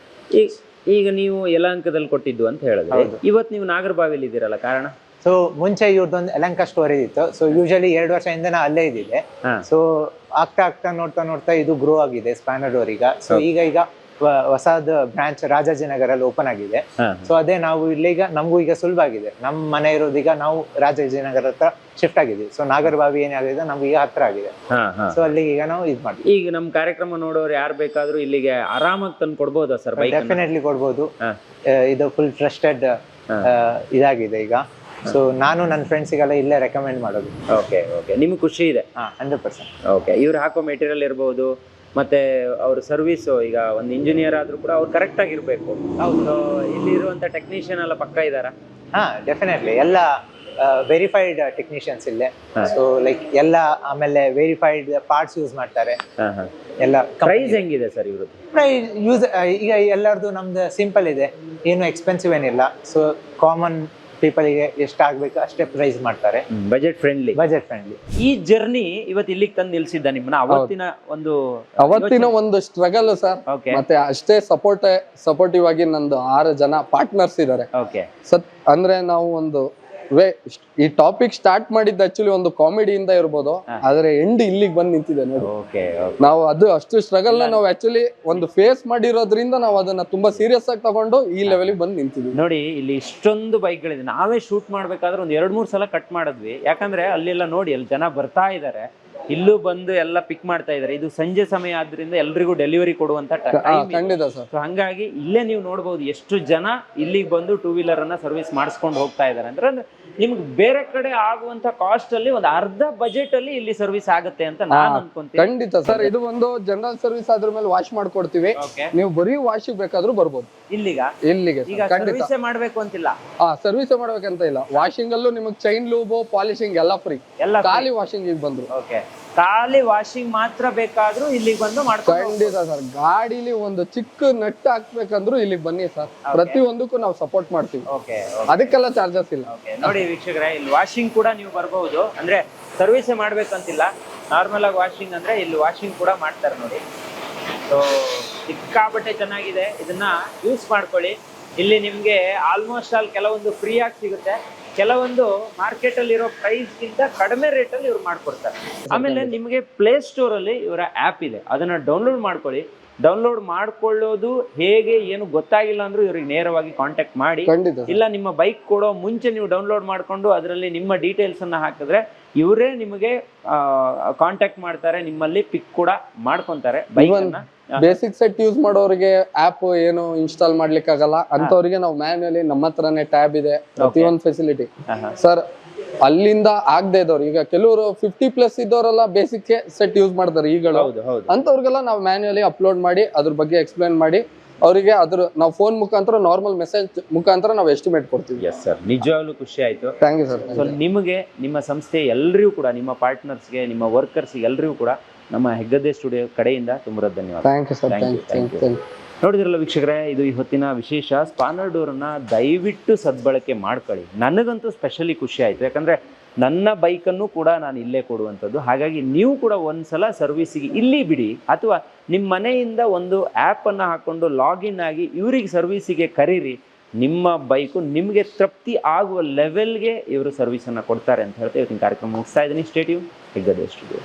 ಈಗ ನೀವು ನೀವು ಅಂಕದಲ್ಲಿ ಕೊಟ್ಟಿದ್ದು ಅಂತ ಹೇಳಿದ್ರೆ. ಇವತ್ತು ನೀವು ನಾಗರಬಾವಿಲಿ ಇದ್ದೀರಲ್ಲ ಕಾರಣ? ಸೊ ಮುಂಚೆ ಇವ್ರದ್ದೊಂದು ಯಲಂಕ ಸ್ಟೋರ್ ಇತ್ತು. ಸೊ ಯೂಶಲಿ ಎರಡು ವರ್ಷದಿಂದ ನಾ ಅಲ್ಲೇ ಇದ್ದಿದ್ದೆ. ಹಾ. ಸೊ ಆಗ್ತಾ ಆಗ್ತಾ ನೋಡ್ತಾ ನೋಡ್ತಾ ಇದು ಗ್ರೋ ಆಗಿದೆ ಸ್ಪ್ಯಾನರ್ ಡೋರ್ ಈಗ ಸೊ ಈಗ ಈಗ ಹೊಸದ ಬ್ರಾಂಚ್ ರಾಜಾಜಿನಗರಲ್ಲಿ ಓಪನ್ ಆಗಿದೆ. ಸೊ ಅದೇ ನಾವು ಇಲ್ಲಿಗ ನಮಗೂ ಈಗ ಸುಲಭ ಆಗಿದೆ. ನಮ್ಮ ಮನೆ ಇರೋದೀಗ ನಾವು ರಾಜಾಜಿನಗರ ಹತ್ರ ಶಿಫ್ಟ್ ಆಗಿದ್ವಿ ಸೊ ನಾಗರಬಾವಿ ಏನಾಗಿದೆ ನಮ್ಗೆ ಈಗ ಹತ್ರ ಆಗಿದೆ. ಸೊ ಅಲ್ಲಿಗೆ ಈಗ ನಾವು ಇದು ಮಾಡ್ತೀವಿ. ಈಗ ನಮ್ಮ ಕಾರ್ಯಕ್ರಮ ನೋಡೋರು ಯಾರು ಬೇಕಾದ್ರೂ ಇಲ್ಲಿಗೆ ಆರಾಮಾಗಿ ತಂದು ಕೊಡ್ಬೋದಾ ಸರ್ ಡೆಫಿನೆಟ್ಲಿ ಕೊಡ್ಬೋದು. ಇದು ಫುಲ್ ಟ್ರಸ್ಟೆಡ್ ಇದಾಗಿದೆ ಈಗ. ಸೊ ನಾನು ನನ್ನ ಫ್ರೆಂಡ್ಸಿಗೆಲ್ಲ ಇಲ್ಲೇ ರೆಕಮೆಂಡ್ ಮಾಡೋದು. ಓಕೆ ಓಕೆ ನಿಮ್ಗೆ ಖುಷಿ ಇದೆ? ಹಾ ಹಂಡ್ರೆಡ್ ಪರ್ಸೆಂಟ್ ಓಕೆ ಇವ್ರು ಹಾಕೋ ಮೆಟೀರಿಯಲ್ ಇರ್ಬೋದು ಮತ್ತೆ ಅವ್ರ ಸರ್ವಿಸ್ ಈಗ ಒಂದು ಇಂಜಿನಿಯರ್ ಆದ್ರೂ ಕೂಡ ಅವ್ರು ಕರೆಕ್ಟ್ ಆಗಿರ್ಬೇಕು. ಇಲ್ಲಿ ಇರುವಂತ ಟೆಕ್ನಿಷಿಯನ್ ಎಲ್ಲ ಪಕ್ಕ ಇದಾರ ಹಾ ಡೆಫಿನೆಟ್ಲಿ ಎಲ್ಲ ವೆರಿಫೈಡ್ ಟೆಕ್ನಿಷಿಯನ್ಸ್ ಇಲ್ಲೇ. ಸೊ ಲೈಕ್ ಎಲ್ಲ ಆಮೇಲೆ ವೆರಿಫೈಡ್ ಪಾರ್ಟ್ಸ್ ಯೂಸ್ ಮಾಡ್ತಾರೆ. ಎಲ್ಲ ಪ್ರೈಸ್ ಹೆಂಗಿದೆ ಸರ್ ಇವ್ರದ್ದು? ಯೂಸ್ ಈಗ ಎಲ್ಲರದು ನಮ್ದು ಸಿಂಪಲ್ ಇದೆ. ಏನು ಎಕ್ಸ್ಪೆನ್ಸಿವ್ ಏನಿಲ್ಲ. ಸೊ ಕಾಮನ್ ಪೀಪಲ್ಗೆ ಎಷ್ಟು ಆಗ್ಬೇಕು ಅಷ್ಟೇ ಪ್ರೈಸ್ ಮಾಡ್ತಾರೆ. ಬಜೆಟ್ ಫ್ರೆಂಡ್ಲಿ ಬಜೆಟ್ ಫ್ರೆಂಡ್ಲಿ ಈ ಜರ್ನಿ ಇವತ್ತು ಇಲ್ಲಿಗೆ ತಂದು ನಿಲ್ಸಿದ್ದ ನಿಮ್ಮನ್ನ? ಅವತ್ತಿನ ಒಂದು ಅವತ್ತಿನ ಒಂದು ಸ್ಟ್ರಗಲ್ ಸರ್. ಓಕೆ ಮತ್ತೆ ಅಷ್ಟೇ ಸಪೋರ್ಟ್ ಸಪೋರ್ಟಿವ್ ಆಗಿ ನಂದು ಆರು ಜನ ಪಾರ್ಟ್ನರ್ಸ್ ಇದ್ದಾರೆ ಓಕೆ ಸತ್ ಅಂದ್ರೆ ನಾವು ಒಂದು ಈ ಟಾಪಿಕ್ ಸ್ಟಾರ್ಟ್ ಮಾಡಿದ್ದು ಆಕ್ಚುಲಿ ಒಂದು ಕಾಮಿಡಿಯಿಂದ ಇರ್ಬೋದು. ಆದ್ರೆ ಎಂಡ್ ಇಲ್ಲಿಗೆ ಬಂದು ನಿಂತಿದೆ ನೋಡಿ. ನಾವು ಅದು ಅಷ್ಟು ಸ್ಟ್ರಗಲ್ನ ನಾವು ಆಕ್ಚುಲಿ ಒಂದು ಫೇಸ್ ಮಾಡಿರೋದ್ರಿಂದ ನಾವು ಅದನ್ನ ತುಂಬಾ ಸೀರಿಯಸ್ ಆಗಿ ತಗೊಂಡು ಈ ಲೆವೆಲ್ಗೆ ಬಂದು ನಿಂತಿದ್ವಿ. ನೋಡಿ ಇಲ್ಲಿ ಇಷ್ಟೊಂದು ಬೈಕ್ಗಳಿದೆ ನಾವೇ ಶೂಟ್ ಮಾಡ್ಬೇಕಾದ್ರೆ ಒಂದು ಎರಡ್ ಮೂರ್ ಸಲ ಕಟ್ ಮಾಡಿದ್ವಿ. ಯಾಕಂದ್ರೆ ಅಲ್ಲೆಲ್ಲ ನೋಡಿ ಅಲ್ಲಿ ಜನ ಬರ್ತಾ ಇದ್ದಾರೆ ಇಲ್ಲೂ ಬಂದು ಎಲ್ಲ ಪಿಕ್ ಮಾಡ್ತಾ ಇದ್ದಾರೆ. ಇದು ಸಂಜೆ ಸಮಯ ಆದ್ರಿಂದ ಎಲ್ರಿಗೂ ಡೆಲಿವರಿ ಕೊಡುವಂತ ಖಂಡಿತ ಸರ್. ಸೊ ಹಂಗಾಗಿ ಇಲ್ಲೇ ನೀವು ನೋಡಬಹುದು ಎಷ್ಟು ಜನ ಇಲ್ಲಿಗೆ ಬಂದು ಟೂ ವೀಲರ್ ಅನ್ನ ಸರ್ವಿಸ್ ಮಾಡಿಸ್ಕೊಂಡು ಹೋಗ್ತಾ ಇದ್ದಾರೆ. ಅಂದ್ರೆ ನಿಮ್ಗೆ ಬೇರೆ ಕಡೆ ಆಗುವಂತ ಕಾಸ್ಟ್ ಅಲ್ಲಿ ಒಂದು ಅರ್ಧ ಬಜೆಟ್ ಅಲ್ಲಿ ಇಲ್ಲಿ ಸರ್ವಿಸ್ ಆಗುತ್ತೆ ಅಂತ ನಾನು ಅನ್ಕೊಂತೀನಿ. ಖಂಡಿತ ಸರ್ ಇದು ಒಂದು ಜನರಲ್ ಸರ್ವಿಸ್ ಅದ್ರ ಮೇಲೆ ವಾಶ್ ಮಾಡ್ಕೊಡ್ತೀವಿ. ನೀವು ಬರೀ ವಾಶಿಗೆ ಬೇಕಾದ್ರೂ ಬರ್ಬೋದು. ಇಲ್ಲಿಗ? ಇಲ್ಲಿಗೆ ಈಗ sir, ಖಂಡಿತ. ಸರ್ವಿಸೇ ಮಾಡ್ಬೇಕು ಅಂತಿಲ್ಲ. ಹಾ ಸರ್ವಿಸ್ ಮಾಡ್ಬೇಕಂತ ಇಲ್ಲ. ವಾಷಿಂಗ್ ಅಲ್ಲೂ ನಿಮಗೆ ಚೈನ್ ಲೂಬು ಪಾಲಿಶಿಂಗ್ ಎಲ್ಲ ಫ್ರೀ ಎಲ್ಲ ಖಾಲಿ ವಾಷಿಂಗ್ ಈಗ ಬಂದ್ರು. ಓಕೆ ಖಾಲಿ ವಾಷಿಂಗ್ ಮಾತ್ರ ಬೇಕಾದ್ರೂ ಇಲ್ಲಿಗೆ ಬಂದು ಮಾಡ್ಕೊಂಡು ಖಂಡಿತ ಸರ್. ಗಾಡಿಲಿ ಒಂದು ಚಿಕ್ಕ ನಟ್ ಹಾಕ್ಬೇಕಂದ್ರೂ ಇಲ್ಲಿಗೆ ಬನ್ನಿ ಸರ್. ಪ್ರತಿಯೊಂದಕ್ಕೂ ನಾವು ಸಪೋರ್ಟ್ ಮಾಡ್ತೀವಿ. ಓಕೆ ಅದಕ್ಕೆಲ್ಲ ಚಾರ್ಜಸ್ ಇಲ್ಲ. ಓಕೆ ನೋಡಿ ವೀಕ್ಷಕರೇ ಇಲ್ಲಿ ವಾಷಿಂಗ್ ಕೂಡ ನೀವು ಬರಬಹುದು ಅಂದ್ರೆ ಸರ್ವಿಸ್ ಮಾಡ್ಬೇಕಂತಿಲ್ಲ. ನಾರ್ಮಲ್ ಆಗಿ ವಾಷಿಂಗ್ ಅಂದ್ರೆ ಇಲ್ಲಿ ವಾಷಿಂಗ್ ಕೂಡ ಮಾಡ್ತಾರೆ ನೋಡಿ. ಸೊ ಸಿಕ್ಕಾಪಟ್ಟೆ ಚೆನ್ನಾಗಿದೆ. ಇದನ್ನ ಯೂಸ್ ಮಾಡ್ಕೊಳ್ಳಿ. ಇಲ್ಲಿ ನಿಮ್ಗೆ ಆಲ್ಮೋಸ್ಟ್ ಆಲ್ ಕೆಲವೊಂದು ಫ್ರೀ ಆಗಿ ಸಿಗುತ್ತೆ. ಕೆಲವೊಂದು ಮಾರ್ಕೆಟ್ ಅಲ್ಲಿ ಇರೋ ಪ್ರೈಸ್ ಗಿಂತ ಕಡಿಮೆ ರೇಟ್ ಅಲ್ಲಿ ಇವ್ರು ಮಾಡ್ಕೊಡ್ತಾರೆ. ಆಮೇಲೆ ನಿಮಗೆ ಪ್ಲೇ ಸ್ಟೋರ್ ಅಲ್ಲಿ ಇವರ ಆಪ್ ಇದೆ. ಅದನ್ನ ಡೌನ್ಲೋಡ್ ಮಾಡ್ಕೊಳ್ಳಿ. ಡೌನ್ಲೋಡ್ ಮಾಡ್ಕೊಳ್ಳೋದು ಹೇಗೆ ಏನು ಗೊತ್ತಾಗಿಲ್ಲ ಅಂದ್ರೂ ಇವ್ರಿಗೆ ನೇರವಾಗಿ ಕಾಂಟ್ಯಾಕ್ಟ್ ಮಾಡಿ. ಖಂಡಿತ ಇಲ್ಲ ನಿಮ್ಮ ಬೈಕ್ ಕೊಡೋ ಮುಂಚೆ ನೀವು ಡೌನ್ಲೋಡ್ ಮಾಡ್ಕೊಂಡು ಅದರಲ್ಲಿ ನಿಮ್ಮ ಡೀಟೇಲ್ಸ್ ಅನ್ನ ಹಾಕಿದ್ರೆ ಇವರೇ ನಿಮಗೆ ಕಾಂಟ್ಯಾಕ್ಟ್ ಮಾಡ್ತಾರೆ ನಿಮ್ಮಲ್ಲಿ ಪಿಕ್ ಕೂಡ ಮಾಡ್ಕೊಂತಾರೆ ಬೈಕ್ ಅನ್ನ. ಬೇಸಿಕ್ ಸೆಟ್ ಯೂಸ್ ಮಾಡೋರಿಗೆ ಆಪ್ ಏನು ಇನ್ಸ್ಟಾಲ್ ಮಾಡ್ಲಿಕ್ಕೆ ಆಗಲ್ಲ ಅಂತವ್ರಿಗೆ ನಾವು ಮ್ಯಾನ್ಯಲಿ ನಮ್ಮ ಹತ್ರನೇ ಟ್ಯಾಬ್ ಇದೆ ಪ್ರತಿಯೊಂದು ಫೆಸಿಲಿಟಿ ಸರ್ ಅಲ್ಲಿಂದ ಆಗದೆ ಇದ್ದವ್ರು. ಈಗ ಕೆಲವರು ಫಿಫ್ಟಿ ಪ್ಲಸ್ ಇದ್ದವರೆಲ್ಲ ಬೇಸಿಕ್ ಸೆಟ್ ಯೂಸ್ ಮಾಡ್ತಾರೆ ಈಗಳು ಅಂತವ್ರಿಗೆಲ್ಲ ನಾವು ಮ್ಯಾನ್ಯಲಿ ಅಪ್ಲೋಡ್ ಮಾಡಿ ಅದ್ರ ಬಗ್ಗೆ ಎಕ್ಸ್ಪ್ಲೈನ್ ಮಾಡಿ ಅವರಿಗೆ ಅದ್ರ ನಾವು ಫೋನ್ ಮುಖಾಂತರ ನಾರ್ಮಲ್ ಮೆಸೇಜ್ ಮುಖಾಂತರ ನಾವು ಎಸ್ಟಿಮೇಟ್ ಕೊಡ್ತೀವಿ. ಎಸ್ ಸರ್ ನಿಜವಾಗ್ಲೂ ಖುಷಿ ಆಯ್ತು. ಥ್ಯಾಂಕ್ ಯು ಸರ್ ಸೊ ನಿಮಗೆ ನಿಮ್ಮ ಸಂಸ್ಥೆ ಎಲ್ಲರಿಗೂ ಕೂಡ ನಿಮ್ಮ ಪಾರ್ಟ್ನರ್ಸ್ಗೆ ನಿಮ್ಮ ವರ್ಕರ್ಸ್ಗೆ ಎಲ್ಲರಿಗೂ ಕೂಡ ನಮ್ಮ ಹೆಗ್ಗದ್ದೆ ಸ್ಟುಡಿಯೋ ಕಡೆಯಿಂದ ತುಂಬ ಧನ್ಯವಾದ. Thank you sir thank you thank you ನೋಡಿದ್ರಲ್ಲ ವೀಕ್ಷಕರೇ, ಇದು ಈ ಹೊತ್ತಿನ ವಿಶೇಷ. ಸ್ಪಾನರ್ ಡೋರನ್ನು ದಯವಿಟ್ಟು ಸದ್ಬಳಕೆ ಮಾಡ್ಕೊಳ್ಳಿ. ನನಗಂತೂ ಸ್ಪೆಷಲಿ ಖುಷಿ ಆಯಿತು. ಯಾಕಂದರೆ ನನ್ನ ಬೈಕನ್ನು ಕೂಡ ನಾನು ಇಲ್ಲೇ ಕೊಡುವಂಥದ್ದು. ಹಾಗಾಗಿ ನೀವು ಕೂಡ ಒಂದ್ಸಲ ಸರ್ವಿಸಿಗೆ ಇಲ್ಲಿ ಬಿಡಿ. ಅಥವಾ ನಿಮ್ಮ ಮನೆಯಿಂದ ಒಂದು ಆ್ಯಪನ್ನು ಹಾಕ್ಕೊಂಡು ಲಾಗಿನ್ ಆಗಿ ಇವ್ರಿಗೆ ಸರ್ವಿಸಿಗೆ ಕರೀರಿ. ನಿಮ್ಮ ಬೈಕು ನಿಮಗೆ ತೃಪ್ತಿ ಆಗುವ ಲೆವೆಲ್ಗೆ ಇವರು ಸರ್ವಿಸನ್ನು ಕೊಡ್ತಾರೆ ಅಂತ ಹೇಳ್ತಾ ಇವತ್ತಿನ ಕಾರ್ಯಕ್ರಮ ಮುಗಿಸ್ತಾ ಇದ್ದೀನಿ. ಸ್ಟೇಟಿವ್ ಹೆಗ್ಗದೆ ಸ್ಟುಡಿಯೋ